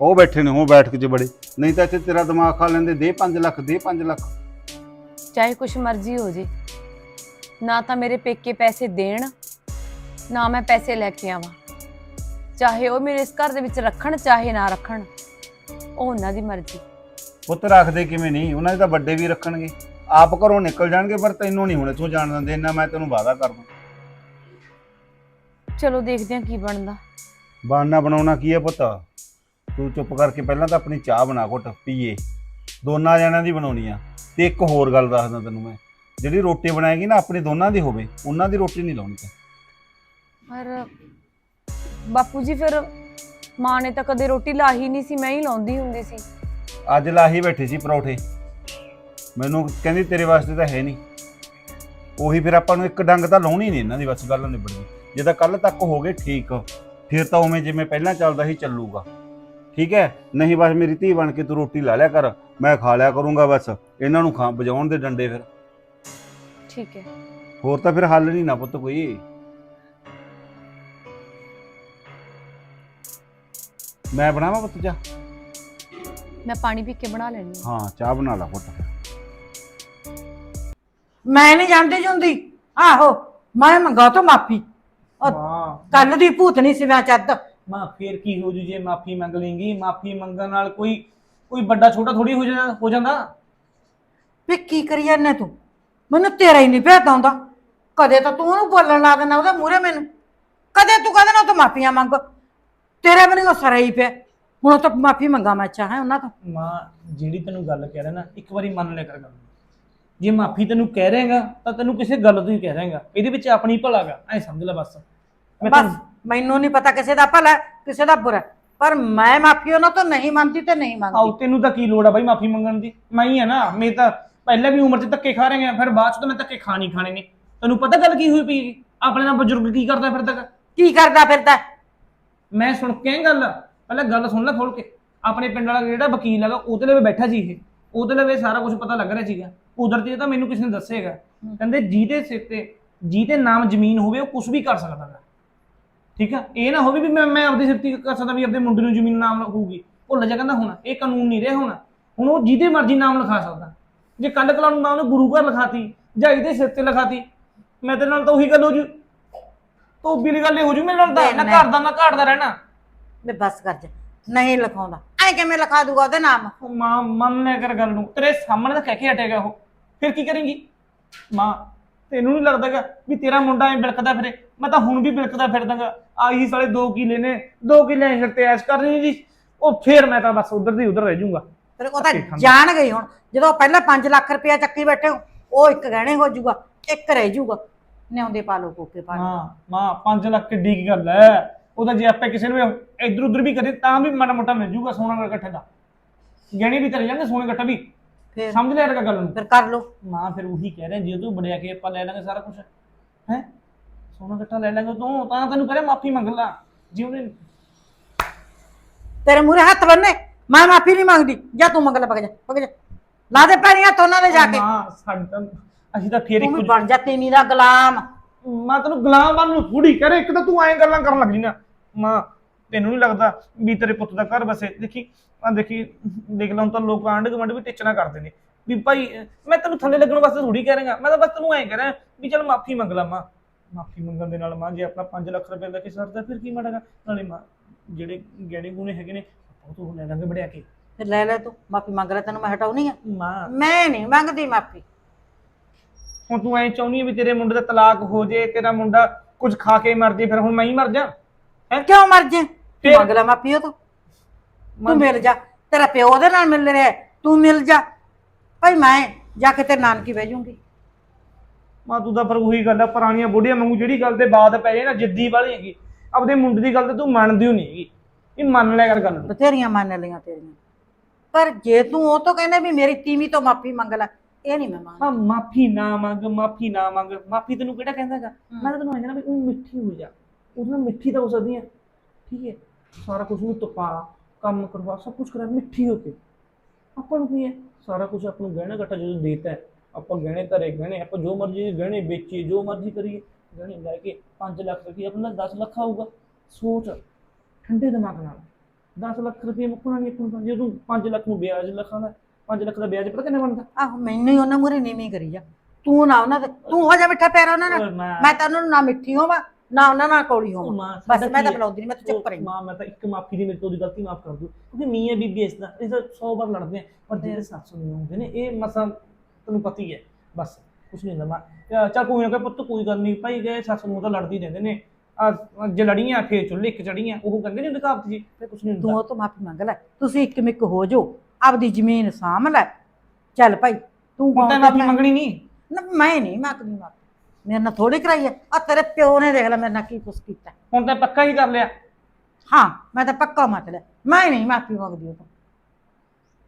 ਉਹ ਬੈਠੇ ਨੇ ਉਹ ਬੈਠ ਕੇ ਚ ਬੜੇ। ਨਹੀਂ ਤਾਂ ਇੱਥੇ ਤੇਰਾ ਦਿਮਾਗ ਖਾ ਲੈਂਦੇ ਦੇ 5 ਲੱਖ ਦੇ 5 ਲੱਖ। ਚਾਹੇ ਕੁਛ ਮਰਜ਼ੀ ਹੋ ਜੇ। ਨਾ ਤਾਂ ਮੇਰੇ ਪੇਕੇ ਪੈਸੇ ਦੇਣ ਨਾ ਮੈਂ ਪੈਸੇ ਲੈ ਕੇ ਆਵਾਂ। ਚਾਹੇ ਉਹ ਮੇਰੇ ਇਸ ਘਰ ਦੇ ਵਿੱਚ ਰੱਖਣ ਚਾਹੇ ਨਾ ਰੱਖਣ। ਉਹ ਉਹਨਾਂ ਦੀ ਮਰਜ਼ੀ। ਪੁੱਤ ਰੱਖਦੇ ਕਿਵੇਂ ਨਹੀਂ? ਉਹਨਾਂ ਦੇ ਤਾਂ ਵੱਡੇ ਵੀ ਰੱਖਣਗੇ। ਆਪ ਘਰੋਂ ਨਿਕਲ ਜਾਣਗੇ ਪਰ ਤੈਨੂੰ ਨਹੀਂ ਹੁਣ ਇੱਥੋਂ ਜਾਣ ਦਿੰਦੇ ਇੰਨਾ ਮੈਂ ਤੈਨੂੰ ਵਾਅਦਾ ਕਰ ਦੂੰ। ਚਲੋ ਦੇਖਦੇ ਹਾਂ ਕੀ ਬਣਦਾ। ਬਾਨਾ ਬਣਾਉਣਾ ਕੀ ਹੈ ਪੁੱਤ? ਤੂੰ ਚੁੱਪ ਕਰਕੇ ਪਹਿਲਾਂ ਤਾਂ ਆਪਣੀ ਚਾਹ ਬਣਾ ਘੁੱਟ ਪੀਏ। ਦੋਨਾਂ ਜਣਿਆਂ ਦੀ ਬਣਾਉਣੀ ਆ। ਤੇ ਇੱਕ ਹੋਰ ਗੱਲ ਦੱਸਦਾ ਤੈਨੂੰ ਮੈਂ। ਜਿਹੜੀ ਰੋਟੀ ਬਣਾਏਗੀ ਨਾ ਆਪਣੀ ਦੋਨਾਂ ਦੀ ਹੋਵੇ ਉਹਨਾਂ ਦੀ ਰੋਟੀ ਨਹੀਂ ਲਾਉਣੀ ਤੈਂ। ਪਰ ਬਾਪੂ ਜੀ ਫਿਰ ਮਾਂ ਨੇ ਤਾਂ ਕਦੇ ਰੋਟੀ ਲਾਹੀ ਨਹੀਂ ਸੀ ਮੈਂ ਹੀ ਲਾਉਂਦੀ ਹੁੰਦੀ ਸੀ। ਅੱਜ ਲਾਹੀ ਬੈਠੀ ਸੀ ਪਰੌਠੇ। ਮੈਨੂੰ ਕਹਿੰਦੀ ਤੇਰੇ ਵਾਸਤੇ ਤਾਂ ਹੈ ਨਹੀਂ। ਉਹੀ ਫਿਰ ਆਪਾਂ ਨੂੰ ਇੱਕ ਡੰਗ ਤਾਂ ਲਾਉਣੀ ਨਹੀਂ ਇਹਨਾਂ ਦੀ ਬਸ ਗੱਲ ਨਿਬੜਦੀ। ਜੇ ਤਾਂ ਕੱਲ ਤੱਕ ਹੋ ਗਏ ਠੀਕ। ਫਿਰ ਤਾਂ ਉਵੇਂ ਜਿਵੇਂ ਪਹਿਲਾਂ ਚੱਲਦਾ ਸੀ ਚੱਲੂਗਾ। ਠੀਕ ਹੈ? ਨਹੀਂ ਬਸ ਮੇਰੀ ਧੀ ਬਣ ਕੇ ਤੂੰ ਰੋਟੀ ਲਾ ਲਿਆ ਕਰ ਮੈਂ ਖਾ ਲਿਆ ਕਰੂੰਗਾ ਬਸ। ਇਹਨਾਂ ਨੂੰ ਖਾ ਵਜਾਉਣ ਦੇ ਡੰਡੇ ਫਿਰ। ਠੀਕ ਹੈ। ਹੋਰ ਤਾਂ ਫਿਰ ਹੱਲ ਨਹੀਂ ਨਾ ਪੁੱਤ ਕੋਈ। ਮੈਂ ਬਣਾਵਾਂ ਪੁੱਤ ਚਾਹ? ਮੈਂ ਪਾਣੀ ਪੀ ਕੇ ਬਣਾ ਲੈਣੀ ਹਾਂ ਚਾਹ ਬਣਾ ਲਾ ਪੁੱਤ। ਮੈਂ ਨਹੀਂ ਜਾਂਦੀ ਜੁੰਦੀ। ਆਹੋ ਮੈਂ ਮੰਗਾ ਤੋ ਮਾਫੀ। ਮਾਂ ਕੱਲ ਦੀ ਭੂਤਨੀ ਸਿਵਿਆਂ ਚੱਦ ਮਾਂ ਫੇਰ ਕੀ ਹੋ ਜੂ ਜੇ ਮਾਫੀ ਮੰਗ ਲੇਂਗੀ ਮਾਫੀ ਮੰਗਣ ਨਾਲ ਕੋਈ ਕੋਈ ਵੱਡਾ ਛੋਟਾ ਥੋੜੀ ਹੋ ਜਾਂਦਾ ਹੋ ਜਾਂਦਾ? ਵੀ ਕੀ ਕਰੀ ਜਾਂਦੇ ਤੂੰ? ਮੈਨੂੰ ਤੇਰਾ ਹੀ ਨਹੀਂ ਭੇਤ ਆਉਂਦਾ। ਕਦੇ ਤਾਂ ਤੂੰ ਉਹਨੂੰ ਬੋਲਣ ਲਾ ਦੇਣਾ ਉਹਦੇ ਮੂਹਰੇ ਮੈਨੂੰ। ਕਦੇ ਤੂੰ ਕਹਿੰਦਾ ਨਾ ਤੂੰ ਮਾਫੀਆਂ ਮੰਗ। ਤੇਰੇ ਮੈਨੂੰ ਉਹ ਸਰਾ ਹੀ ਪਿਆ। ਹੁਣ ਉਹ ਤਾਂ ਮਾਫੀ ਮੰਗਾ ਮੈਂ ਚਾਹਾਂ ਉਹਨਾਂ ਤੋਂ। ਮਾਂ ਜਿਹੜੀ ਤੈਨੂੰ ਗੱਲ ਕਹਿ ਰਿਹਾ ਨਾ ਇੱਕ ਵਾਰੀ ਮੰਨ ਲਿਆ ਕਰ ਗੱਲ। ਜੇ ਮਾਫੀ ਤੈਨੂੰ ਕਹਿ ਰਹੇਗਾ ਤਾਂ ਤੈਨੂੰ ਕਿਸੇ ਗੱਲ ਤੋਂ ਹੀ ਕਹਿ ਰਹੇਗਾ। ਇਹਦੇ ਵਿੱਚ ਆਪਣੀ ਭਲਾਗਾ ਐ ਸਮਝ ਲੈ ਬਸ। ਮੈਂ ਬਸ ਤੈਨੂੰ- ਮੈਨੂੰ ਨਹੀਂ ਪਤਾ ਕਿਸੇ ਦਾ ਭਲਾ ਹੈ, ਕਿਸੇ ਦਾ ਬੁਰਾ। ਹੈ। ਪਰ ਮੈਂ ਮਾਫੀ ਉਹਨਾਂ ਤੋਂ ਨਹੀਂ ਮੰਗਦੀ ਤੇ ਨਹੀਂ ਆਓ ਮੰਗਦੀ ਤੈਨੂੰ ਤਾਂ ਕੀ ਲੋੜ ਆ ਬਾਈ ਮਾਫੀ ਮੰਗਣ ਦੀ? ਮੈਂ ਹੀ ਆ ਨਾ ਮੈਂ ਤਾਂ ਪਹਿਲਾਂ ਵੀ ਉਮਰ 'ਚ ਧੱਕੇ ਖਾ ਰਹੇ ਆ ਫਿਰ ਬਾਅਦ 'ਚ ਤਾਂ ਮੈਂ ਧੱਕੇ ਖਾਣੀ ਖਾਣੇ ਨੇ। ਤੈਨੂੰ ਪਤਾ ਗੱਲ ਕੀ ਹੋਈ ਪਈ ਹੈਗੀ? ਆਪਣੇ ਨਾਲ ਬਜ਼ੁਰਗ ਕੀ ਕਰਦਾ ਫਿਰਦਾ ਗਾ? ਕੀ ਕਰਦਾ ਫਿਰਦਾ? ਮੈਂ ਸੁਣ ਕੇ ਆਈ ਗੱਲ ਪਹਿਲਾਂ ਗੱਲ ਸੁਣ ਲੈ ਖੋਲ ਕੇ। ਆਪਣੇ ਪਿੰਡ ਵਾਲਾ ਜਿਹੜਾ ਵਕੀਲ ਹੈਗਾ ਉਹਦੇ ਲਈ ਬੈਠਾ ਸੀ ਇਹ। ਉਹਦੇ ਲਈ ਸਾਰਾ ਕੁਝ ਪਤਾ ਲੱਗ ਰਿਹਾ ਸੀਗਾ। ਕੁਦਰਤੀ ਇਹ ਤਾਂ ਮੈਨੂੰ ਕਿਸੇ ਨੇ ਦੱਸੇਗਾ ਕਹਿੰਦੇ ਜਿਹਦੇ ਸਿਰ ਤੇ ਜਿਹਦੇ ਨਾਮ ਜ਼ਮੀਨ ਹੋਵੇ ਉਹ ਕੁਝ ਵੀ ਕਰ ਸਕਦਾ ਹੈ ਠੀਕ ਆ? ਇਹ ਨਾ ਹੋਵੇ ਵੀ ਮੈਂ ਮੈਂ ਆਪਦੇ ਸਿਰ ਤੇ ਕਰ ਸਕਦਾ ਵੀ ਆਪਦੇ ਮੁੰਡੇ ਨੂੰ ਜ਼ਮੀਨ ਨਾਮ ਹੋਊਗੀ। ਭੁੱਲ ਜਾ ਕਹਿੰਦਾ ਹੁਣ ਇਹ ਕਾਨੂੰਨ ਨਹੀਂ ਰਿਹਾ ਹੁਣ। ਹੁਣ ਉਹ ਜਿਹਦੇ ਮਰਜ਼ੀ ਨਾਮ ਲਿਖਾ ਸਕਦਾ। ਜੇ ਕੱਲ ਕਲਾ ਨੂੰ ਮੈਂ ਉਹਨੇ ਗੁਰੂ ਘਰ ਲਿਖਾਤੀ ਜਾਂ ਇਹਦੇ ਸਿਰ ਤੇ ਲਿਖਾਤੀ ਮੈਂ ਤੇਰੇ ਨਾਲ ਤਾਂ ਉਹੀ ਗੱਲ ਹੋ ਜੂ। ਧੋਬੀ ਦੀ ਗੱਲ ਹੀ ਹੋ ਜੂ ਮੇਰੇ ਨਾਲ ਤਾਂ। ਨਾ ਘਰ ਦਾ ਨਾ ਘਾਟ ਦਾ ਰਹਿਣਾ। ਵੇ ਬਸ ਕਰ ਜਾ। ਨਹੀਂ ਲਿਖਾਉਂਦਾ। ਐ ਕਿਵੇਂ ਲਿਖਾ ਦੂਗਾ ਉਹਦੇ ਨਾਮ? ਉਹ ਮਾਂ ਮੰਨ ਲਿਆ ਕਰ ਗੱਲ ਨੂੰ। ਤੇਰੇ ਸਾਹਮਣੇ ਤਾਂ ਕਹਿ ਕੇ ਹਟੇਗਾ ਉਹ। ਫਿਰ ਕੀ ਕਰੇਂਗੀ? ਮਾਂ ਤੈਨੂੰ ਨਹੀਂ ਲੱਗਦਾਗਾ ਵੀ ਤੇਰਾ ਮੁੰਡਾ ਐ ਬਿਲਕਦਾ ਫਿਰੇ? ਮੈਂ ਤਾਂ ਹੁਣ ਵੀ ਬਿਲਕਦਾ ਫਿਰਦਾਗਾ। ਆਹੀ ਸਾਲੇ 2 ਕਿਲੇ ਨੇ 2 ਕਿਲੇ ਸਿਰ ਤੇ ਐਸ਼ ਕਰਨੀ ਜੀ। ਉਹ ਫੇਰ ਮੈਂ ਤਾਂ ਬਸ ਉਧਰ ਦੀ ਉਧਰ ਰਹਿ ਜਾਊਂਗਾ। ਫਿਰ ਉਹ ਤਾਂ ਧੱਕੇ ਖਾਂਦਾ। ਜਾਣ ਗਈ ਹੁਣ। ਜਦੋਂ ਪਹਿਲਾਂ 5 ਲੱਖ ਰੁਪਇਆ ਚੱਕੀ ਬੈਠੇ ਹੋ ਉਹ ਇੱਕ ਗਹਿਣੇ ਹੋ ਜਾਊਗਾ ਇੱਕ ਰਹਿ ਜਾਊਗਾ। ਨਿਆਉਂਦੇ ਪਾ ਲਓ ਕੋਕੇ ਪਾ ਲਓ। ਹਾਂ ਮਾਂ 5 ਲੱਖ ਕਿੱਡੀ ਕੀ ਗੱਲ ਐ। ਉਹ ਤਾਂ ਜੇ ਆਪੇ ਕਿਸੇ ਨੂੰ ਇਧਰ ਉਧਰ ਵੀ ਕਰੇ ਤਾਂ ਵੀ ਮਾੜਾ ਮੋਟਾ ਮਿਲ ਜਾਊਗਾ ਸੋਨਾ ਇਕੱਠੇ ਦਾ। ਗਹਿਣੇ ਵੀ ਕਰੇ ਜਾਂਦੇ ਸੋਨੇ ਇਕੱਠਾ ਵੀ। ਫਿਰ? ਸਮਝ ਲਿਆ ਕਰ ਗੱਲ ਨੂੰ? ਫਿਰ ਕਰ ਲਓ। ਮਾਂ ਫਿਰ ਉਹੀ ਕਹਿ ਰਿਹਾ ਜੇ ਤੂੰ ਬੜਿਆ ਕੇ ਆਪਾਂ ਲੈ ਲਾਂਗੇ ਸਾਰਾ ਕੁਝ ਹੈ? ਸੋਨਾ ਇਕੱਠਾ ਲੈ ਲਾਂਗੇ ਤੂੰ ਤਾਂ ਤੈਨੂੰ ਕਰੇ ਮਾਫੀ ਮੰਗ ਲਾ। ਜੇ ਉਹਨੇ ਤੇਰੇ ਮੂਰੇ ਹੱਥ ਬੰਨੇ ਮੈਂ ਮਾਫੀ ਨਹੀਂ ਮੰਗਦੀ। ਜਾ ਤੂੰ ਮੰਗ ਲੈ ਪਕ ਜਾ ਪਕ ਜਾ। ਲਾ ਦੇ ਪੈਰੀਂ ਹੱਥ ਉਹਨਾਂ ਦੇ ਜਾ ਕੇ। ਮਾਂ ਸਾਡੀ ਤਾਂ ਅਸੀਂ ਤਾਂ ਫੇਰ ਤੂੰ ਵੀ ਇੱਕ ਬਣ ਜਾ ਤੀਵੀਂ ਦਾ ਗੁਲਾਮ। ਮਾਂ ਤੈਨੂੰ ਗੁਲਾਮ ਬਣ ਨੂੰ ਥੋੜੀ ਕਰੇ ਇੱਕ ਤਾਂ ਤੂੰ ਐਂ ਗੱਲਾਂ ਕਰਨ ਲੱਗ ਜੀ ਨਾ। ਮਾਂ ਤੈਨੂੰ ਨਹੀਂ ਲੱਗਦਾ ਵੀ ਤੇਰੇ ਪੁੱਤ ਦਾ ਘਰ ਵਸੇ? ਦੇਖੀ ਆ ਦੇਖੀ ਦੇਖ ਲਾਂ ਤਾਂ ਲੋਕ ਆਂਢ ਗੁਆਂਢ ਵੀ ਟਿਚਣਾ ਕਰਦੇ ਨੇ। ਵੀ ਭਾਈ ਮੈਂ ਤੈਨੂੰ ਥੱਲੇ ਲੱਗਣ ਵਾਸਤੇ ਥੋੜੀ ਕਹਿ ਰਿਹਾ। ਮੈਂ ਤਾਂ ਬਸ ਤੈਨੂੰ ਐਂ ਕਹਿ ਰਿਹਾ ਵੀ ਚਲ ਮਾਫੀ ਮੰਗ ਲਾ ਮਾਂ। ਮਾਫੀ ਮੰਗਣ ਦੇ ਨਾਲ ਮਾਂ ਜੇ ਆਪਣਾ 5 ਲੱਖ ਰੁਪਏ ਦਾ ਕਿ ਸਰਦਾ ਫਿਰ ਕੀ ਮਾੜਾਗਾ ਨਾਲੇ ਮਾਂ ਜਿਹੜੇ ਗਹਿਣੇ ਗੁਣੇ ਹੈਗੇ ਨੇ ਉਹ ਤੋਂ ਲੈ ਲਾਂਗੇ ਬੜਿਆ ਕੇ। ਫਿਰ ਲੈ ਲੈ ਤੂੰ ਮਾਫੀ ਮੰਗ ਲੈ ਤੈਨੂੰ ਮੈਂ ਹਟਾਉਣੀ ਆ। ਮਾਂ। ਮੈਂ ਨਹੀਂ ਮੰਗਦੀ ਮਾਫੀ। ਹੁਣ ਤੂੰ ਐਂ ਚਾਹੁੰਦੀ ਵੀ ਤੇਰੇ ਮੁੰਡੇ ਦਾ ਤਲਾਕ ਹੋ ਜੇ ਤੇਰਾ ਮੁੰਡਾ ਕੁਝ ਖਾ ਕੇ ਮਰ ਜੇ ਫਿਰ ਹੁਣ ਮੈਂ ਹੀ ਮਰ ਜਾ। ਕਿਉਂ ਮਰ ਜੇ ਫਿਰ- ਮੰਗ ਲੈ ਮਾਫੀ ਉਹ ਤੋਂ। ਤੂੰ ਮਿਲ ਜਾ। ਤੇਰਾ ਪਿਓ ਉਹਦੇ ਨਾਲ ਮਿਲ ਰਿਹਾ ਹੈ, ਤੂੰ ਮਿਲ ਜਾ। ਭਾਈ ਮੈਂ ਜਾ ਕੇ ਤੇ ਨਾਨਕੀ ਬਹਿ ਜਾਊਂਗੀ। ਮਾਂ ਤੂੰ ਤਾਂ ਪਰ ਉਹੀ ਗੱਲ ਆ ਪੁਰਾਣੀਆਂ ਬੁੱਢੀਆਂ ਵਾਂਗੂ ਜਿਹੜੀ ਗੱਲ ਤੇ ਬਾਤ ਪੈ ਜਾਏ ਨਾ ਜਿੱਦੀ ਵਾਲੀ ਹੈਗੀ। ਆਪਦੇ ਮੁੰਡੇ ਦੀ ਗੱਲ ਤੇ ਤੂੰ ਮੰਨਦੀ ਓ ਨਹੀਂ ਹੈਗੀ। ਇਹ ਮੰਨ ਲਿਆ ਕਰ ਗੱਲ ਨੂੰ। ਬਥੇਰੀਆਂ ਮੰਨ ਲਈਆਂ ਤੇਰੀਆਂ। ਪਰ ਜੇ ਤੂੰ ਉਹ ਤੋਂ ਕਹਿੰਦੇ ਵੀ ਮੇਰੀ ਤੀਵੀਂ ਤੋਂ ਮਾਫੀ ਮੰਗ ਲੈ ਇਹ ਨਹੀਂ ਮੈਂ ਮੰਗਦੀ ਹਾਂ ਮਾਫੀ ਨਾ ਮੰਗ ਮਾਫੀ ਨਾ ਮੰਗ। ਮਾਫੀ ਤੈਨੂੰ ਕਿਹੜਾ ਕਹਿੰਦਾਗਾ ਮੈਂ ਤਾਂ ਤੈਨੂੰ ਕਹਿੰਦਾ ਵੀ ਉਹ ਮਿੱਠੀ ਹੋ ਜਾ। ਉਹਦੇ ਨਾਲ ਮਿੱਠੀ ਤਾਂ ਹੋ ਸਕਦੀ ਹੈ ਠੀਕ ਹੈ ਸਾਰਾ ਕੁਝ ਨੂੰ ਤਪਾ ਕੰਮ ਕਰਵਾ ਸਭ ਕੁਝ ਕਰਾ ਮਿੱਠੀ ਹੋ ਕੇ। ਆਪਾਂ ਨੂੰ ਕੀ ਹੈ ਸਾਰਾ ਕੁਝ ਆਪਾਂ ਨੂੰ ਗਹਿਣਾ ਘਟਾ ਜਦੋਂ ਦੇਤਾ ਹੈ ਆਪਾਂ ਗਹਿਣੇ ਧਰੇ ਗਹਿਣੇ ਆਪਾਂ ਜੋ ਮਰਜ਼ੀ ਗਹਿਣੇ ਵੇਚੀਏ ਜੋ ਮਰਜ਼ੀ ਕਰੀਏ ਗਹਿਣੇ ਲੈ ਕੇ 5 ਲੱਖ ਰੁਪਏ ਆਪਣਾ 10 ਲੱਖ ਆਊਗਾ। ਸੋਚ ਠੰਡੇ ਦਿਮਾਗ ਨਾਲ। 10 ਲੱਖ ਰੁਪਏ ਮੁੱਕਣਾ ਨਹੀਂ ਆਪਾਂ ਨੂੰ ਜੇ ਤੂੰ 5 ਲੱਖ ਨੂੰ ਵਿਆਜ ਲਿਖਾਣਾ 5 ਲੱਖ ਦਾ ਵਿਆਜ ਪਤਾ ਕਿੰਨਾ ਬਣਦਾ? ਆਹੋ ਮੈਨੂੰ ਹੀ ਉਹਨਾਂ ਮੂਰੇ ਨੀਵੀਂ ਕਰੀ ਜਾ। ਤੂੰ ਨਾ ਉਹਨਾਂ ਦੇ ਤੂੰ ਹੋ ਜਾ ਮਿੱਠਾ ਪਿਆਰਾ ਉਹਨਾਂ ਨਾਲ। ਮੈਂ ਤਾਂ ਉਹਨਾਂ ਨੂੰ ਨਾ ਮਿੱਠੀ ਹੋਵਾਂ। ਨਾ ਉਹਨਾਂ ਨਾਲ ਕੌੜੀ ਉਹ ਹੋਵਾਂ ਮਾਂ ਬਸ ਸਾਡਾ ਮੈਂ ਕੀ ਤਾਂ ਹੈ? ਬੁਲਾਉਂਦੀ ਨਹੀਂ ਮੈਂ ਤਾਂ ਚੁੱਪ ਰਹੀ। ਮਾਂ ਮੈਂ ਤਾਂ ਇੱਕ ਮਾਫੀ ਦੀ ਮੇਰੇ ਤੋਂ ਦੀ ਗਲਤੀ ਮਾਫ ਕਰ ਦੂੰ ਕਿਉਂਕਿ ਮੀਆਂ ਬੀਬੀ ਇਸ ਦਾ ਇਹ ਤਾਂ 100 ਵਾਰ ਲੜਦੇ ਆ ਪਰ ਜਿਹੜੇ ਸੱਸ ਨੂੰ ਹੁੰਦੇ ਨੇ ਇਹ ਮਸਾਂ ਤੈਨੂੰ ਪਤਾ ਹੀ ਹੈ। ਬਸ ਕੁਛ ਨਹੀਂ ਹੁੰਦਾ ਮਾਂ। ਚੱਲ ਕੋਈ ਨਾ ਕੋਈ ਪੁੱਤ ਕੋਈ ਗੱਲ ਨਹੀਂ। ਭਾਈ ਗਏ ਸੱਸ ਨੂੰ ਤਾਂ ਲੜਦੀ ਰਹਿੰਦੇ ਨੇ। ਆ ਜੇ ਲੜੀਆਂ ਫੇਰ ਚੁੱਲ੍ਹੇ ਇੱਕ ਚੜੀਆਂ ਉਹ ਕਹਿੰਦੇ ਨੇ ਕਹਾਵਤ ਜੀ ਫੇਰ ਕੁਛ ਨਹੀਂ ਤੂੰ ਹੁੰਦਾ ਉਹ ਤੋਂ ਮਾਫੀ ਮੰਗ ਲੈ। ਤੁਸੀਂ ਇੱਕ ਮਿੱਕ ਹੋ ਜਾਓ। ਆਪਦੀ ਜ਼ਮੀਨ ਸਾਂਭ ਲੈ। ਚੱਲ ਭਾਈ ਤੂੰ ਹੁਣ ਤਾਂ ਕੌਣ ਮਾਫੀ? ਮੰਗਣੀ ਨਹੀਂ। ਨਾ ਮੈਂ ਨਹੀਂ ਮੰਗਦੀ ਮਾਫੀ। ਮੇਰੇ ਨਾਲ ਥੋੜੀ ਕਰਾਈ ਹੈ ਆ ਤੇਰੇ ਪਿਓ ਨੇ ਦੇਖ ਲੈ ਮੇਰੇ ਨਾਲ ਕੀ ਕੁਛ ਕੀਤਾ। ਹੁਣ ਤਾਂ ਪੱਕਾ ਹੀ ਕਰ ਲਿਆ। ਹਾਂ ਮੈਂ ਤਾਂ ਪੱਕਾ ਮਤ ਲੈ ਮੈਂ ਨਹੀਂ ਮਾਫੀ ਮੰਗਦੀ ਉਹ ਤੋਂ।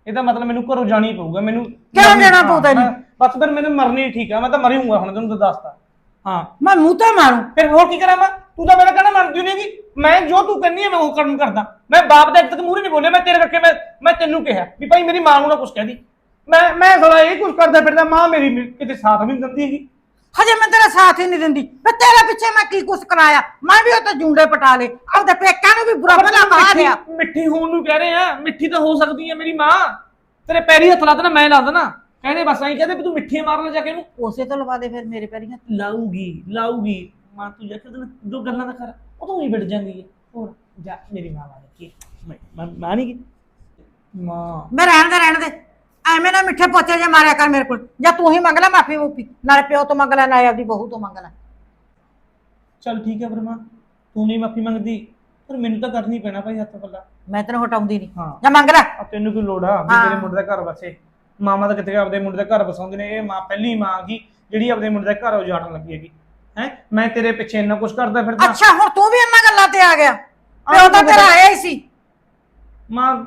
ਇਹਦਾ ਮਤਲਬ ਮੈਨੂੰ ਘਰੋਂ ਜਾਣਾ ਹੀ ਪਊਗਾ ਮੈਨੂੰ ਕਿਉਂ ਜਾਣਾ ਪਊ ਤੈਨੂੰ? ਬਸ ਫਿਰ ਮੈਨੂੰ ਮਰਨੀ ਹੀ ਠੀਕ ਆ ਮੈਂ ਤਾਂ ਮਰੀ ਹੂੰਗਾ ਹੁਣ ਤੈਨੂੰ ਤਾਂ ਦੱਸਤਾ। ਹਾਂ। ਮੈਂ ਮੂੰਹ ਤੇ ਮਾਰੂ। ਫਿਰ ਹੋਰ ਕੀ ਕਰਾਂ ਮੈਂ? ਤੂੰ ਤਾਂ ਮੇਰਾ ਕਹਿਣਾ ਮੰਨਦੀ ਨਹੀਂ ਹੈਗੀ। ਮੈਂ ਜੋ ਤੂੰ ਕਹਿੰਦੀ ਹੈ ਮੈਂ ਉਹ ਕੰਮ ਕਰਦਾ। ਮੈਂ ਬਾਪ ਦੇ ਤੱਕ ਮੂਹਰੇ ਨਹੀਂ ਬੋਲਿਆ ਮੈਂ ਤੇਰੇ ਕਰਕੇ ਮੈਂ ਮੈਂ ਤੈਨੂੰ ਕਿਹਾ ਵੀ ਭਾਈ ਮੇਰੀ ਮਾਂ ਨੂੰ ਨਾ ਕੁਝ ਕਹਿਦੀ ਮੈਂ ਮੈਂ ਸਾਲਾ ਇਹ ਕੁਝ ਕਰਦਾ ਫਿਰਦਾ ਮਾਂ ਮੇਰੀ ਕਿਤੇ ਸਾਥ ਵੀ ਨਹੀਂ ਦਿੰਦੀ ਹੈਗੀ। ਹਜੇ ਮੈਂ ਤੇਰਾ ਸਾਥ ਹੀ ਨਹੀਂ ਦਿੰਦੀ। ਪਰ ਤੇਰੇ ਪਿੱਛੇ ਮੈਂ ਕੀ ਕੁਛ ਕਰਾਇਆ? ਮੈਂ ਵੀ ਉਹ ਤਾਂ ਜੁੰਡੇ ਪਟਾ ਲੇ ਆਪਦੇ ਪੇਕਾਂ ਨੂੰ ਵੀ ਬੁਰਾ ਭਲਾ ਕਹਾ ਮਿੱਠੀ- ਮਿੱਠੀ ਹੋਣ ਨੂੰ ਕਹਿ ਰਹੇ। ਆ ਮਿੱਠੀ ਤਾਂ ਹੋ ਸਕਦੀ ਹੈ ਮੇਰੀ ਮਾਂ। ਤੇਰੇ ਪੈਰੀ ਹੱਥ ਲਾ ਦੇਣਾ ਮੈਂ ਲਾ ਦੇਣਾ। ਕਹਿੰਦੇ ਬਸ ਐਂ ਕਹਿੰਦੇ ਵੀ ਤੂੰ ਮਿੱਠੀ ਮਾਰ ਲੈ ਜਾ ਕੇ ਇਹਨੂੰ ਉਸੇ ਤੋਂ ਲਵਾ ਦੇ ਫਿਰ ਮੇਰੇ ਪੈਰੀਆਂ। ਲਾਊਗੀ ਲਾਊਗੀ। ਮਾਂ ਤੂੰ ਜਾ ਕੇ ਉਹਦੇ ਨਾਲ ਦੋ ਗੱਲਾਂ ਦਾ ਕਰ। ਉਹ ਤਾਂ ਹੀ ਵਿੜ ਜਾਂਦੀ ਹੈ। ਹੋਰ ਜਾ ਮੇਰੀ ਮਾਂ ਵਾਲੀ ਕੀ ਮੈਂ ਮੈਂ ਮਾਂ ਨਹੀਂ ਕੀ ਮਾਂ। ਮੈਂ ਰਹਿਣ ਦੇ ਰਹਿਣ ਦੇ। ਐਵੇਂ ਨਾ ਮਿੱਠੇ ਪੋਚੇ ਜੇ ਮਾਰਿਆ ਕਰ ਮੇਰੇ ਕੋਲ। ਜਾਂ ਤੂੰ ਹੀ ਮੰਗ ਲੈ ਮਾਫੀ ਮੂਫੀ। ਨਾਲੇ ਪਿਓ ਤੋਂ ਮੰਗ ਲੈ ਨਾਲੇ ਆਪਦੀ ਬਹੂ ਤੋਂ ਮੰਗ ਲੈ। ਚੱਲ ਠੀਕ ਹੈ ਬਰਮਾ ਤੂੰ ਨਹੀਂ ਮਾਫੀ ਮੰਗਦੀ ਪਰ ਮੈਨੂੰ ਤਾਂ ਕਰਨੀ ਪੈਣਾ ਭਾਈ ਹੱਥ ਪੱਲਾ। ਮੈਂ ਤੈਨੂੰ ਹਟਾਉਂਦੀ ਨਹੀਂ। ਹਾਂ। ਜਾਂ ਮੰਗ ਲੈ। ਆ ਤੈਨੂੰ ਕੀ ਲੋੜ ਆ? ਵੀ ਹਾਂ। ਤੇਰੇ ਮੁੰਡੇ ਦਾ ਘਰ ਵਸੇ। ਮਾਮਾ ਤਾਂ ਕਿਤੇ ਆਪਦੇ ਮੁੰਡੇ ਦਾ ਘਰ ਵਸਾਉਂਦੇ ਨੇ ਇਹ ਮਾਂ ਪਹਿਲੀ ਮਾਂ ਗਈ ਜਿਹੜੀ ਆਪਦੇ ਮੁੰਡੇ ਦਾ ਘਰ ਉਜਾੜਨ ਲੱਗੀ ਹੈਗੀ। ਹੈ? ਮੈਂ ਤੇਰੇ ਪਿੱਛੇ ਇੰਨਾ ਕੁਝ ਕਰਦਾ ਫਿਰਦਾ। ਅੱਛਾ ਹੁਣ ਤੂੰ ਵੀ ਇਹਨਾਂ ਗੱਲਾਂ ਤੇ ਆ ਗਿਆ। ਪਿਓ ਤਾਂ ਤੇਰਾ ਆਇਆ ਹੀ ਸੀ। ਮਾਂ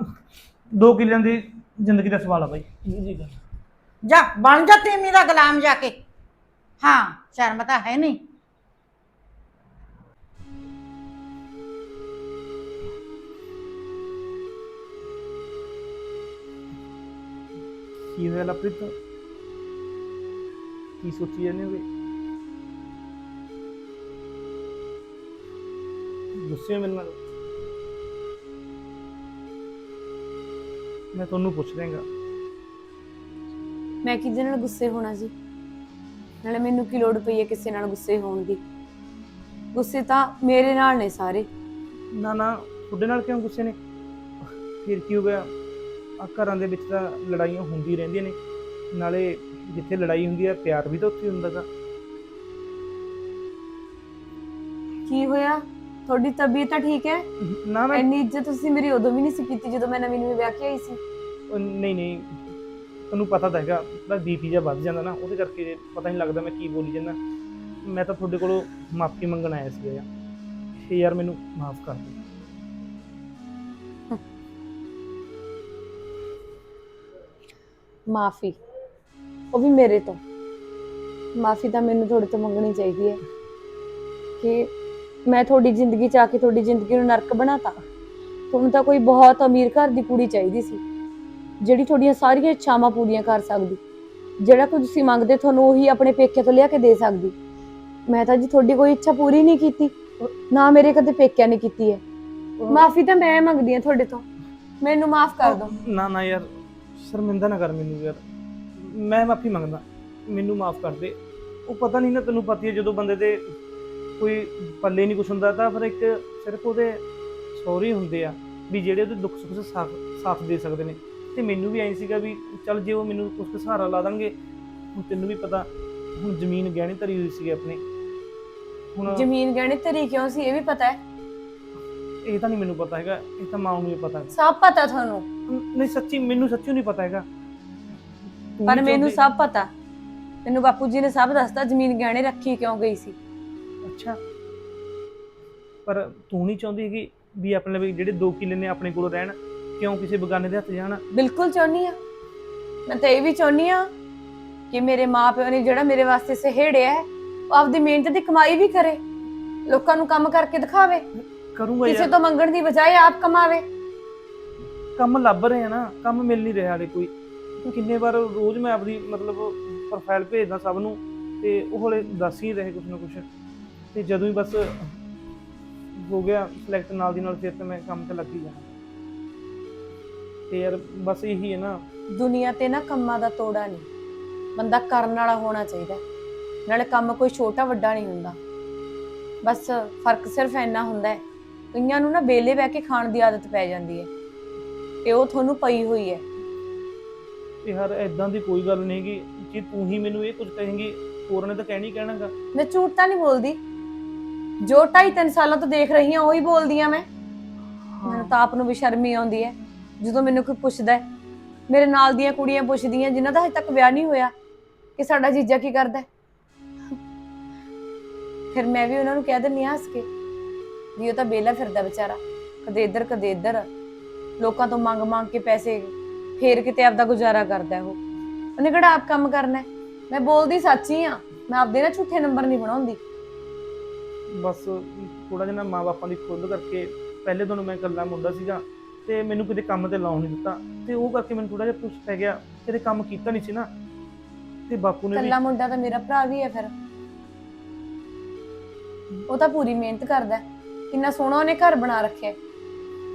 ਦੋ ਕਿੱਲਿਆਂ ਦੀ ਜ਼ਿੰਦਗੀ ਦਾ ਸਵਾਲ ਆ ਬਾਈ। ਜੀ ਗੱਲ ਜਾ ਬਣ ਜਾ ਤੀਮੀ ਦਾ ਗੁਲਾਮ ਜਾ ਕੇ। ਹਾਂ ਸ਼ਰਮ ਤਾਂ ਹੈ ਨਹੀਂ। ਕੀ ਹੋਇਆ ਲਪ੍ਰਿਤ? ਕੀ ਸੋਚੀ ਜਾਂਦੇ ਹੋਗੇ ਗੁੱਸੇ ਮਿਲਣਾ ਮੈਂ ਤੁਹਾਨੂੰ ਪੁੱਛ ਰਿਹਾਗਾ ਮੈਂ ਕਿਹਦੇ ਨਾਲ ਗੁੱਸੇ ਹੋਣਾ ਜੀ ਨਾਲੇ ਮੈਨੂੰ ਕੀ ਲੋੜ ਪਈ ਹੈ ਕਿਸੇ ਨਾਲ ਗੁੱਸੇ ਹੋਣ ਦੀ? ਗੁੱਸੇ ਤਾਂ ਮੇਰੇ ਨਾਲ ਨੇ ਸਾਰੇ। ਨਾ ਨਾ ਤੁਹਾਡੇ ਨਾਲ ਕਿਉਂ ਗੁੱਸੇ ਨੇ? ਫਿਰ ਕੀ ਹੋ ਗਿਆ? ਆ ਘਰਾਂ ਦੇ ਵਿੱਚ ਤਾਂ ਲੜਾਈਆਂ ਹੁੰਦੀ ਰਹਿੰਦੀਆਂ ਨੇ। ਨਾਲੇ ਜਿੱਥੇ ਲੜਾਈ ਹੁੰਦੀ ਹੈ ਪਿਆਰ ਵੀ ਤਾਂ ਉੱਥੇ ਹੁੰਦਾ ਗਾ। ਕੀ ਹੋਇਆ? ਤੁਹਾਡੀ ਤਬੀਅਤ ਤਾਂ ਠੀਕ ਹੈ? ਨਾ ਮੈਂ ਇੰਨੀ ਇੱਜ਼ਤ ਤੁਸੀਂ ਮੇਰੀ ਉਦੋਂ ਵੀ ਨਹੀਂ ਸੀ ਕੀਤੀ ਜਦੋਂ ਮੈਂ ਨਵੀਂ ਨਵੀਂ ਵਿਆਹ ਕੇ ਆਈ ਸੀ। ਉਹ ਨਹੀਂ ਨਹੀਂ। ਤੁਹਾਨੂੰ ਪਤਾ ਤਾਂ ਹੈਗਾ ਉਹਦਾ ਬੀਪੀ ਜਿਹਾ ਵੱਧ ਜਾਂਦਾ ਨਾ ਉਹਦੇ ਕਰਕੇ ਪਤਾ ਨਹੀਂ ਲੱਗਦਾ ਮੈਂ ਕੀ ਬੋਲੀ ਜਾਂਦਾ। ਮੈਂ ਤਾਂ ਤੁਹਾਡੇ ਕੋਲੋਂ ਮਾਫੀ ਮੰਗਣ ਆਇਆ ਸੀ ਯਾਰ। ਇਹ ਯਾਰ ਮੈਨੂੰ ਮਾਫ ਕਰ ਦਿਓ। ਮਾਫੀ ਉਹ ਵੀ ਮੇਰੇ ਤੋਂ। ਮਾਫੀ ਤਾਂ ਮੈਨੂੰ ਤੁਹਾਡੇ ਤੋਂ ਮੰਗਣੀ ਚਾਹੀਦੀ ਹੈ। ਕਿ ਮੈਂ ਤੁਹਾਡੀ ਜ਼ਿੰਦਗੀ ਚ ਆ ਕੇ ਤੁਹਾਡੀ ਜ਼ਿੰਦਗੀ ਨੂੰ ਨਰਕ ਬਣਾਤਾ। ਤੁਹਾਨੂੰ ਤਾਂ ਕੋਈ ਬਹੁਤ ਅਮੀਰ ਘਰ ਦੀ ਕੁੜੀ ਚਾਹੀਦੀ ਸੀ ਜਿਹੜੀ ਤੁਹਾਡੀਆਂ ਸਾਰੀਆਂ ਇੱਛਾਵਾਂ ਪੂਰੀਆਂ ਕਰ ਸਕਦੀ। ਜਿਹੜਾ ਕੁਝ ਤੁਸੀਂ ਮੰਗਦੇ ਤੁਹਾਨੂੰ ਉਹੀ ਆਪਣੇ ਪੇਕੇ ਤੋਂ ਲਿਆ ਕੇ ਦੇ ਸਕਦੀ। ਮੈਂ ਤਾਂ ਜੀ ਤੁਹਾਡੀ ਕੋਈ ਇੱਛਾ ਪੂਰੀ ਨਹੀਂ ਕੀਤੀ ਨਾ ਮੇਰੇ ਕਦੇ ਪੇਕਿਆਂ ਨੇ ਕੀਤੀ ਹੈ। ਮਾਫੀ ਤਾਂ ਮੈਂ ਮੰਗਦੀ ਹਾਂ ਤੁਹਾਡੇ ਤੋਂ। ਮੈਨੂੰ ਮਾਫ ਕਰ ਦਿਓ। ਨਾ ਨਾ ਯਾਰ ਸ਼ਰਮਿੰਦਾ ਨਾ ਕਰ ਮੈਨੂੰ ਯਾਰ। ਮੈਂ ਮਾਫੀ ਮੰਗਦਾ ਮੈਨੂੰ ਮਾਫ ਕਰ ਦੇ। ਉਹ ਪਤਾ ਨਹੀਂ ਨਾ ਤੈਨੂੰ ਪਤਾ ਹੈ ਜਦੋਂ ਬੰਦੇ ਦੇ ਕੋਈ ਪੱਲੇ ਨਹੀਂ ਕੁਛ ਹੁੰਦਾ ਤਾਂ ਫਿਰ ਇੱਕ ਸਿਰਫ ਉਹਦੇ ਸੌਰੀ ਹੁੰਦੇ ਆ ਵੀ ਜਿਹੜੇ ਉਹਦੇ ਦੁੱਖ ਸੁੱਖ ਸਾਥ ਸਾਥ ਦੇ ਸਕਦੇ ਨੇ। ਤੇ ਮੈਨੂੰ ਵੀ ਐਂ ਸੀਗਾ ਵੀ ਚੱਲ ਜੇ ਉਹ ਮੈਨੂੰ ਕੁ ਸਹਾਰਾ ਲਾ ਦੇਣਗੇ ਹੁਣ ਤੈਨੂੰ ਵੀ ਪਤਾ ਹੁਣ ਜ਼ਮੀਨ ਗਹਿਣੇ ਧਰੀ ਹੋਈ ਸੀ ਆਪਣੀ। ਹੁਣ ਜ਼ਮੀਨ ਗਹਿਣੇ ਧਰੀ ਕਿਉਂ ਸੀ ਇਹ ਵੀ ਪਤਾ ਹੈ? ਇਹ ਤਾਂ ਨਹੀਂ ਮੈਨੂੰ ਪਤਾ ਹੈਗਾ ਇਹ ਤਾਂ ਮਾਂ ਨੂੰ ਵੀ ਪਤਾ। ਸਭ ਪਤਾ ਤੁਹਾਨੂੰ? ਨਹੀਂ ਸੱਚੀ ਮੈਨੂੰ ਸੱਚੀ ਨਹੀਂ ਪਤਾ ਹੈਗਾ। ਪਰ ਮੈਨੂੰ ਸਭ ਪਤਾ। ਮੈਨੂੰ ਬਾਪੂ ਜੀ ਨੇ ਸਭ ਦੱਸਤਾ ਜ਼ਮੀਨ ਗਹਿਣੇ ਰੱਖੀ ਕਿਉਂ ਗਈ ਸੀ। ਅੱਛਾ। ਪਰ ਤੂੰ ਨਹੀਂ ਚਾਹੁੰਦੀ ਕਿ ਵੀ ਆਪਣੇ ਲਈ ਜਿਹੜੇ 2 ਕਿੱਲੇ ਨੇ ਆਪਣੇ ਕੋਲ ਰਹਿਣ ਕਿਉਂ ਕਿਸੇ ਬਗਾਨੇ ਦੇ ਹੱਥ ਜਾਣ? ਬਿਲਕੁਲ ਚਾਹੁੰਨੀ ਆ ਮੈਂ ਤਾਂ ਇਹ ਵੀ ਚਾਹੁੰਨੀ ਆ ਕਿ ਮੇਰੇ ਮਾਪਿਓ ਨੇ ਜਿਹੜਾ ਮੇਰੇ ਵਾਸਤੇ ਸਹੇੜਿਆ ਹੈ ਉਹ ਆਪਦੀ ਮਿਹਨਤ ਦੀ ਕਮਾਈ ਵੀ ਕਰੇ ਲੋਕਾਂ ਨੂੰ ਕੰਮ ਕਰਕੇ ਦਿਖਾਵੇ। ਕਰੂੰਗਾ ਕਿਸੇ ਯਾਰ। ਤੋਂ ਮੰਗਣ ਦੀ ਬਜਾਏ ਆਪ ਕਮਾਵੇ। ਕੰਮ ਲੱਭ ਰਹੇ ਆ ਨਾ ਕੰਮ ਮਿਲ ਨਹੀਂ ਰਿਹਾ ਹਾਲੇ ਕੋਈ। ਕਿੰਨੇ ਵਾਰ ਰੋਜ਼ ਮੈਂ ਆਪਣੀ ਮਤਲਬ ਪ੍ਰੋਫਾਈਲ ਭੇਜਦਾ ਸਭ ਨੂੰ ਤੇ ਉਹ ਹਲੇ ਦੱਸ ਹੀ ਰਹੇ ਕੁਛ ਨਾ ਕੁਛ। ਤੇ ਜਦੋਂ ਹੀ ਬਸ ਹੋ ਗਿਆ ਸਿਲੈਕਟ ਨਾਲ ਦੀ ਨਾਲ ਫਿਰ ਤੇ ਮੈਂ ਕੰਮ ਤੇ ਲੱਗ ਜਾਣਾ। ਤੇ ਯਾਰ ਬਸ ਇਹੀ ਹੈ ਨਾ। ਦੁਨੀਆ ਤੇ ਨਾ ਕੰਮਾਂ ਦਾ ਤੋੜਾ ਨਹੀਂ। ਬੰਦਾ ਕਰਨ ਵਾਲਾ ਹੋਣਾ ਚਾਹੀਦਾ। ਨਾਲੇ ਕੰਮ ਕੋਈ ਛੋਟਾ ਵੱਡਾ ਨਹੀਂ ਹੁੰਦਾ। ਬਸ ਫ਼ਰਕ ਸਿਰਫ ਇੰਨਾ ਹੁੰਦਾ ਹੈ ਕਈਆਂ ਨੂੰ ਨਾ ਬੇਲੇ ਬਹਿ ਕੇ ਖਾਣ ਦੀ ਆਦਤ ਪੈ ਜਾਂਦੀ ਹੈ। ਤੇ ਉਹ ਤੁਹਾਨੂੰ ਪਈ ਹੋਈ ਹੈ। ਤੇ ਯਾਰ ਐਦਾਂ ਦੀ ਕੋਈ ਗੱਲ ਨਹੀਂ ਕਿ ਜੇ ਤੂੰ ਹੀ ਮੈਨੂੰ ਇਹ ਕੁਝ ਕਹੇਂਗੀ ਹੋਰ ਨੇ ਤਾਂ ਕਹਿਣੀ ਕਹਿਣਾਗਾ। ਮੈਂ ਝੂਠ ਤਾਂ ਨਹੀਂ ਬੋਲਦੀ। ਜੋ ਢਾਈ ਤਿੰਨ ਸਾਲਾਂ ਤੋਂ ਦੇਖ ਰਹੀ ਹਾਂ ਉਹੀ ਬੋਲਦੀ ਆ ਮੈਂ। ਮੈਨੂੰ ਤਾਂ ਆਪ ਨੂੰ ਵੀ ਸ਼ਰਮ ਹੀ ਆਉਂਦੀ ਹੈ। ਜਦੋਂ ਮੈਨੂੰ ਕੋਈ ਪੁੱਛਦਾ ਹੈ ਮੇਰੇ ਨਾਲ ਦੀਆਂ ਕੁੜੀਆਂ ਪੁੱਛਦੀਆਂ ਜਿਨ੍ਹਾਂ ਦਾ ਹਜੇ ਤੱਕ ਵਿਆਹ ਨਹੀਂ ਹੋਇਆ ਕਿ ਸਾਡਾ ਜੀਜਾ ਕੀ ਕਰਦਾ ਹੈ? ਫਿਰ ਮੈਂ ਵੀ ਉਹਨਾਂ ਨੂੰ ਕਹਿ ਦਿੰਦੀ ਹਾਂ ਹੱਸ ਕੇ ਵੀ ਉਹ ਤਾਂ ਬੇਲਾ ਫਿਰਦਾ ਵਿਚਾਰਾ। ਕਦੇ ਇੱਧਰ ਕਦੇ ਇੱਧਰ। ਲੋਕਾਂ ਤੋਂ ਮੰਗ ਮੰਗ ਕੇ ਪੈਸੇ ਫੇਰ ਕਿਤੇ ਆਪਦਾ ਗੁਜ਼ਾਰਾ ਕਰਦਾ ਹੈ ਉਹ। ਉਹਨੇ ਕਿਹੜਾ ਆਪ ਕੰਮ ਕਰਨਾ ਹੈ? ਮੈਂ ਬੋਲਦੀ ਸੱਚੀ ਆ ਮੈਂ ਆਪਦੇ ਨਾ ਝੂਠੇ ਨੰਬਰ ਨਹੀਂ ਬਣਾਉਂਦੀ। ਬਸ ਥੋੜਾ ਜਿਹਾ ਨਾ ਮਾਪਿਆਂ ਦੀ ਖੁੱਦ ਕਰਕੇ ਪਹਿਲੇ ਦਿਨ ਮੈਂ ਇਕੱਲਾ ਮੁੰਡਾ ਸੀਗਾ ਤੇ ਮੈਨੂੰ ਕਿਤੇ ਕੰਮ ਤੇ ਲਾਉਣ ਨਹੀਂ ਦਿੱਤਾ ਤੇ ਉਹ ਕਰਕੇ ਮੈਨੂੰ ਥੋੜਾ ਜਿਹਾ ਪੁੱਛ ਪੈ ਗਿਆ ਕਿਤੇ ਕੰਮ ਕੀਤਾ ਨਹੀਂ ਸੀ ਨਾ ਤੇ ਬਾਪੂ ਨੇ ਵੀ ਕੱਲਾ ਮੁੰਡਾ ਤਾਂ ਮੇਰਾ ਭਰਾ ਵੀ ਹੈ ਫਿਰ ਉਹ ਤਾਂ ਪੂਰੀ ਮਿਹਨਤ ਕਰਦਾ ਹੈ। ਕਿੰਨਾ ਸੋਹਣਾ ਉਹਨੇ ਘਰ ਬਣਾ ਰੱਖਿਆ ਹੈ।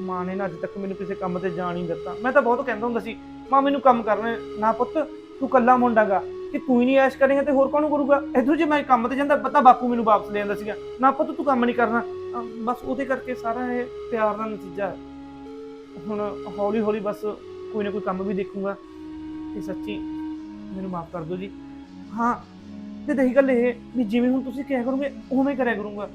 ਮਾਂ ਨੇ ਨਾ ਅੱਜ ਤੱਕ ਮੈਨੂੰ ਕਿਸੇ ਕੰਮ ਤੇ ਜਾਣ ਹੀ ਨਹੀਂ ਦਿੱਤਾ ਮੈਂ ਤਾਂ ਬਹੁਤ ਕਹਿੰਦਾ ਹੁੰਦਾ ਸੀ ਮਾਂ ਮੈਨੂੰ ਕੰਮ ਕਰਨਾ ਨਾ ਪੁੱਤ ਤੂੰ ਕੱਲਾ ਮੁੰਡਾਗਾ ਕਿ ਤੂੰ ਹੀ ਨਹੀਂ ਐਸ਼ ਕਰੇਗਾ ਤੇ ਹੋਰ ਕੌਣ ਕਰੂਗਾ? ਇਧਰ ਜੇ ਮੈਂ ਕੰਮ ਤੇ ਜਾਂਦਾ, ਪਤਾ ਬਾਪੂ ਮੈਨੂੰ ਵਾਪਸ ਲੈ ਜਾਂਦਾ ਸੀਗਾ। ਨਾ ਪੁੱਤ, ਤੂੰ ਕੰਮ ਨਹੀਂ ਕਰਨਾ। ਅਹ ਬਸ ਉਹਦੇ ਕਰਕੇ ਸਾਰਾ ਇਹ ਪਿਆਰ ਦਾ ਨਤੀਜਾ ਹੈ। ਹੁਣ ਹੌਲੀ ਹੌਲੀ ਬਸ ਕੋਈ ਨਾ ਕੋਈ ਕੰਮ ਵੀ ਦੇਖੂਗਾ। ਤੇ ਸੱਚੀ ਮੈਨੂੰ ਮਾਫ ਕਰ ਦਿਓ ਜੀ। ਹਾਂ, ਤੇ ਦਹੀ ਗੱਲ ਇਹ ਵੀ ਜਿਵੇਂ ਹੁਣ ਤੁਸੀਂ ਕਿਹਾ ਕਰੋਗੇ, ਉਵੇਂ ਕਰਿਆ ਕਰੂੰਗਾ।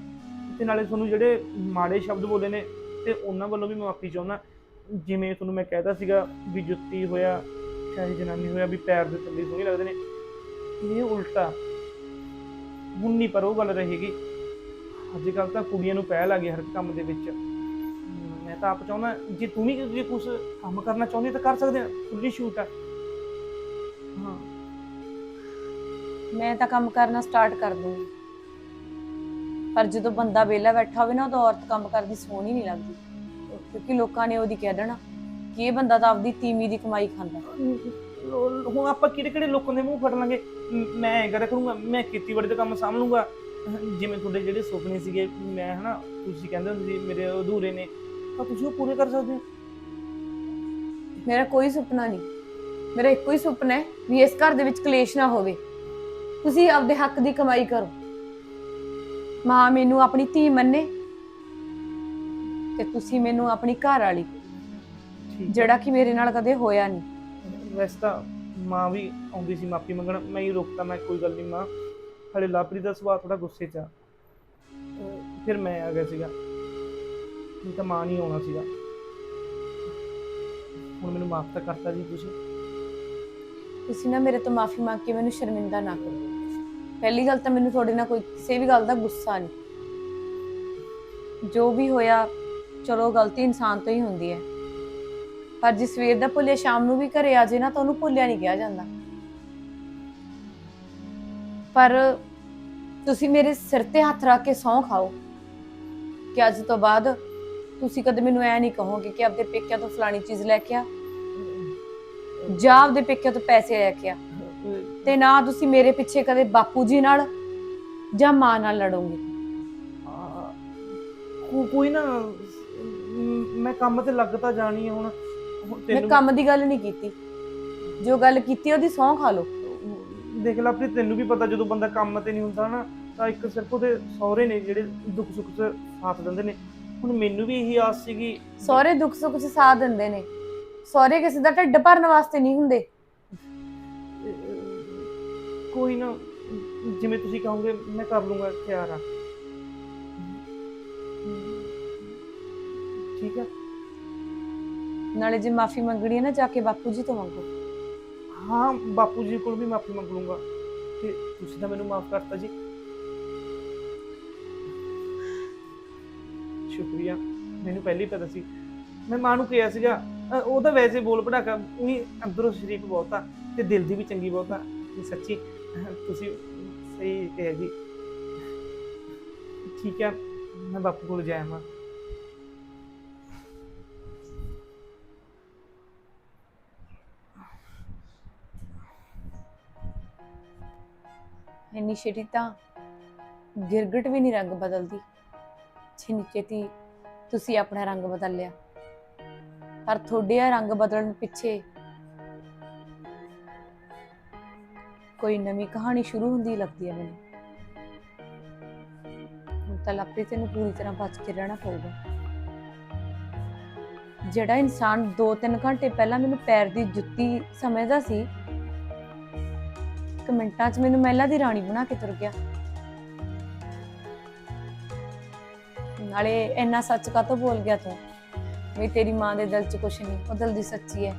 ਤੇ ਨਾਲੇ ਤੁਹਾਨੂੰ ਜਿਹੜੇ ਮਾੜੇ ਸ਼ਬਦ ਬੋਲੇ ਨੇ, ਤੇ ਉਹਨਾਂ ਵੱਲੋਂ ਵੀ ਮੈਂ ਮਾਫੀ ਚਾਹੁੰਦਾ। ਜਿਵੇਂ ਤੁਹਾਨੂੰ ਮੈਂ ਕਹਿਤਾ ਸੀਗਾ ਵੀ ਜੁੱਤੀ ਹੋਇਆ, ਚਾਹੇ ਜਨਾਨੀ ਹੋਇਆ, ਵੀ ਪੈਰ ਦੇ ਥੱਲੇ ਸੋਹਣੇ ਲੱਗਦੇ ਨੇ। ਇਹ ਉਲਟਾ। ਹੁਣ ਨਹੀਂ ਪਰ ਉਹ ਗੱਲ ਰਹੇਗੀ। ਅੱਜ ਕੱਲ ਤਾਂ ਕੁੜੀਆਂ ਨੂੰ ਪਹਿਲ ਆ ਗਈ ਹਰ ਕੰਮ ਦੇ ਵਿੱਚ। ਮੈਂ ਤਾਂ ਆਪ ਚਾਹੁੰਦਾ, ਜੇ ਤੂੰ ਵੀ ਜੇ ਕੁਝ ਕੰਮ ਕਰਨਾ ਚਾਹੁੰਦੀ ਤਾਂ ਕਰ ਸਕਦੇ ਆ। ਖੁੱਲੀ ਆ। ਹਾਂ। ਮੈਂ ਤਾਂ ਕੰਮ ਕਰਨਾ ਸਟਾਰਟ ਕਰ ਦੂੰਗੀ। ਪਰ ਜਦੋਂ ਬੰਦਾ ਵਿਹਲਾ ਬੈਠਾ ਹੋਵੇ ਨਾ, ਉਦੋਂ ਔਰਤ ਕੰਮ ਕਰਦੀ ਸੋਹਣੀ ਨਹੀਂ ਲੱਗਦੀ। ਕਿਉਂਕਿ ਲੋਕਾਂ ਨੇ ਉਹਦੀ ਕਹਿ ਦੇਣਾ ਕਿ ਇਹ ਬੰਦਾ ਤਾਂ ਆਪਦੀ ਤੀਮੀ ਦੀ ਕਮਾਈ ਖਾਂਦਾ। ਹੁਣ ਆਪਾਂ ਕਿਹੜੇ ਕਿਹੜੇ ਲੋਕਾਂ ਦੇ ਮੂੰਹ ਫੜ ਲਾਂਗੇ? ਮ- ਮੈਂ ਐਂ ਕਰਿਆ ਕਰੂੰਗਾ ਮੈਂ ਖੇਤੀਬਾੜੀ ਦਾ ਕੰਮ ਸਾਂਭ ਲੂੰਗਾ ਜਿਵੇਂ ਤੁਹਾਡੇ ਜਿਹੜੇ ਸੁਪਨੇ ਸੀਗੇ ਮੈਂ ਹਨਾ ਤੁਸੀਂ ਕਹਿੰਦੇ ਹੁੰਦੇ ਸੀ ਮੇਰੇ ਅਧੂਰੇ ਨੇ। ਤਾਂ ਤੁਸੀਂ ਉਹ ਪੂਰੇ ਕਰ ਸਕਦੇ ਹੋ? ਮੇਰਾ ਕੋਈ ਸੁਪਨਾ ਨਹੀਂ। ਮੇਰਾ ਇੱਕੋ ਹੀ ਸੁਪਨਾ ਹੈ ਵੀ ਇਸ ਘਰ ਦੇ ਵਿੱਚ ਕਲੇਸ਼ ਨਾ ਹੋਵੇ। ਤੁਸੀਂ ਆਪਦੇ ਹੱਕ ਦੀ ਕਮਾਈ ਕਰੋ। ਮਾਂ ਮੈਨੂੰ ਆਪਣੀ ਧੀ ਮੰਨੇ ਤੇ ਤੁਸੀਂ ਮੈਨੂੰ ਆਪਣੀ ਘਰ ਵਾਲੀ ਠੀਕ ਹੈ। ਜਿਹੜਾ ਕਿ ਮੇਰੇ ਨਾਲ ਕਦੇ ਹੋਇਆ ਨਹੀਂ। ਵੈਸੇ ਤਾਂ ਮਾਂ ਵੀ ਆਉਂਦੀ ਸੀ, ਮਾਫੀ ਮੰਗਣ। ਮੈਂ ਹੀ ਰੋਕਤਾ, ਮੈਂ ਕੋਈ ਗੱਲ ਨਹੀਂ ਮਾਂ। ਹਲੇ ਲਾਪਰੀ ਦਾ ਸੁਭਾਅ ਥੋੜਾ ਗੁੱਸੇ 'ਚ ਆ। ਅਹ ਫਿਰ ਮੈਂ ਆ ਗਿਆ ਸੀਗਾ। ਨਹੀਂ ਤਾਂ ਮਾਂ ਨਹੀਂ ਆਉਣਾ ਸੀਗਾ। ਹੁਣ ਮੈਨੂੰ ਮਾਫ ਤਾਂ ਕਰਤਾ ਜੀ ਤੁਸੀਂ। ਤੁਸੀਂ ਨਾ ਮੇਰੇ ਤੋਂ ਮਾਫੀ ਮੰਗ ਕੇ ਮੈਨੂੰ ਸ਼ਰਮਿੰਦਾ ਨਾ ਕਰੋ। ਪਹਿਲੀ ਗੱਲ ਤਾਂ ਮੈਨੂੰ ਤੁਹਾਡੇ ਨਾਲ ਕੋਈ ਕਿਸੇ ਵੀ ਗੱਲ ਦਾ ਗੁੱਸਾ ਨਹੀਂ। ਜੋ ਵੀ ਹੋਇਆ, ਚਲੋ ਗਲਤੀ ਇਨਸਾਨ ਤੋਂ ਹੀ ਹੁੰਦੀ ਹੈ। ਪਰ ਜੇ ਸਵੇਰ ਦਾ ਭੁੱਲਿਆ, ਸ਼ਾਮ ਨੂੰ ਵੀ ਘਰੇ ਆ ਜੇ ਨਾ, ਤਾਂ ਉਹਨੂੰ ਭੁੱਲਿਆ ਨਹੀਂ ਕਿਹਾ ਜਾਂਦਾ। ਪਰ ਤੁਸੀਂ ਮੇਰੇ ਸਿਰ ਤੇ ਹੱਥ ਰੱਖ ਕੇ ਸਹੁੰ ਖਾਓ ਕਿ ਅੱਜ ਤੋਂ ਬਾਅਦ ਤੁਸੀਂ ਕਦੇ ਮੈਨੂੰ ਐ ਨਹੀਂ ਕਹੋਗੇ ਕਿ ਆਪਦੇ ਪੇਕਿਆਂ ਤੋਂ ਫਲਾਣੀ ਚੀਜ਼ ਲੈ ਕੇ ਆ, ਜਾਂ ਆਪਦੇ ਪੇਕਿਆਂ ਤੋਂ ਪੈਸੇ ਲੈ ਕੇ ਆ। ਤੇ ਨਾ ਤੁਸੀਂ ਮੇਰੇ ਪਿੱਛੇ ਕਦੇ ਬਾਪੂ ਜੀ ਨਾਲ ਜਾਂ ਮਾਂ ਨਾਲ ਲੜੋਗੇ। ਕੋਈ ਨਾ, ਮੈਂ ਕੰਮ ਤੇ ਲੱਗ ਤਾਂ ਜਾਣੀ ਹੁਣ। ਹੁਣ ਮੈਂ ਤੈਨੂੰ ਕੰਮ ਦੀ ਗੱਲ ਨਹੀਂ ਕੀਤੀ। ਜੋ ਗੱਲ ਕੀਤੀ ਉਹਦੀ ਸਹੁੰ ਖਾ ਲਓ। ਦੇਖ ਲਾ ਪ੍ਰੀਤ ਤੈਨੂੰ ਵੀ ਪਤਾ ਜਦੋਂ ਬੰਦਾ ਕੰਮ ਤੇ ਨਹੀਂ ਹੁੰਦਾ ਨਾ ਤਾਂ ਇੱਕ ਸਿਰਫ ਉਹਦੇ ਸਹੁਰੇ ਨੇ ਜਿਹੜੇ ਦੁੱਖ ਸੁੱਖ 'ਚ ਸਾਥ ਦਿੰਦੇ ਨੇ। ਹੁਣ ਮੈਨੂੰ ਵੀ ਇਹੀ ਆਸ ਸੀਗੀ ਸਹੁਰੇ ਦੁੱਖ ਸੁੱਖ 'ਚ ਸਾਥ ਦਿੰਦੇ ਨੇ। ਸਹੁਰੇ ਕਿਸੇ ਦਾ ਢਿੱਡ ਭਰਨ ਵਾਸਤੇ ਨਹੀਂ ਹੁੰਦੇ। ਅਹ, ਕੋਈ ਨਾ ਜਿਵੇਂ ਤੁਸੀਂ ਕਹੋਗੇ ਮੈਂ ਕਰ ਲੂੰਗਾ ਤਿਆਰ ਆ। ਠੀਕ ਹੈ ਨਾਲੇ ਜੇ ਮਾਫੀ ਮੰਗਣੀ ਹੈ ਨਾ ਜਾ ਕੇ ਬਾਪੂ ਜੀ ਤੋਂ ਮੰਗੋ। ਹਾਂ ਬਾਪੂ ਜੀ ਕੋਲ ਵੀ ਮਾਫੀ ਮੰਗ ਲੂੰਗਾ ਤੇ ਤੁਸੀਂ ਤਾਂ ਮੈਨੂੰ ਮਾਫ ਕਰਤਾ ਜੀ। ਸ਼ੁਕਰੀਆ ਮੈਨੂੰ ਪਹਿਲੀ ਪਤਾ ਸੀ। ਮੈਂ ਮਾਂ ਨੂੰ ਕਿਹਾ ਸੀਗਾ ਅ, ਉਹ ਤਾਂ ਵੈਸੇ ਬੋਲ ਪੜਾਕਾ ਉਹੀ ਅੰਦਰੋਂ ਸ਼ਰੀਫ ਬਹੁਤ ਆ ਤੇ ਦਿਲ ਦੀ ਵੀ ਚੰਗੀ ਬਹੁਤ ਆ। ਤੇ ਸੱਚੀ ਅ, ਤੁਸੀਂ ਸਹੀ ਕਿਹਾ ਜੀ। ਠੀਕ ਆ ਮੈਂ ਬਾਪੂ ਕੋਲ ਜਾਇਆ ਇੰਨੀ ਛੇਤੀ ਤਾਂ ਗਿਰਗਟ ਵੀ ਨਹੀਂ ਰੰਗ ਬਦਲਦੀ। ਜਿੰਨੀ ਛੇਤੀ ਤੁਸੀਂ ਆਪਣਾ ਰੰਗ ਬਦਲ ਲਿਆ। ਪਰ ਤੁਹਾਡੇ ਇਹ ਰੰਗ ਬਦਲਣ ਪਿੱਛੇ ਕੋਈ ਨਵੀਂ ਕਹਾਣੀ ਸ਼ੁਰੂ ਹੁੰਦੀ ਲੱਗਦੀ ਹੈ ਮੈਨੂੰ। ਹੁਣ ਤਾਂ ਲਾਪਰੀ ਨੂੰ ਪੂਰੀ ਤਰ੍ਹਾਂ ਬਚ ਕੇ ਰਹਿਣਾ ਪਊਗਾ। ਜਿਹੜਾ ਇਨਸਾਨ 2-3 ਘੰਟੇ ਪਹਿਲਾਂ ਮੈਨੂੰ ਪੈਰ ਦੀ ਜੁੱਤੀ ਸਮਝਦਾ ਸੀ ਇੱਕ ਮਿੰਟਾਂ 'ਚ ਮੈਨੂੰ ਮਹਿਲਾ ਦੀ ਰਾਣੀ ਬਣਾ ਕੇ ਤੁਰ ਗਿਆ। ਨਾਲੇ ਇੰਨਾ ਸੱਚ ਕਾਤੋਂ ਬੋਲ ਗਿਆ ਤੂੰ? ਵੀ ਤੇਰੀ ਮਾਂ ਦੇ ਦਿਲ 'ਚ ਕੁਛ ਨਹੀਂ, ਉਹ ਦਿਲ ਦੀ ਸੱਚੀ ਹੈ।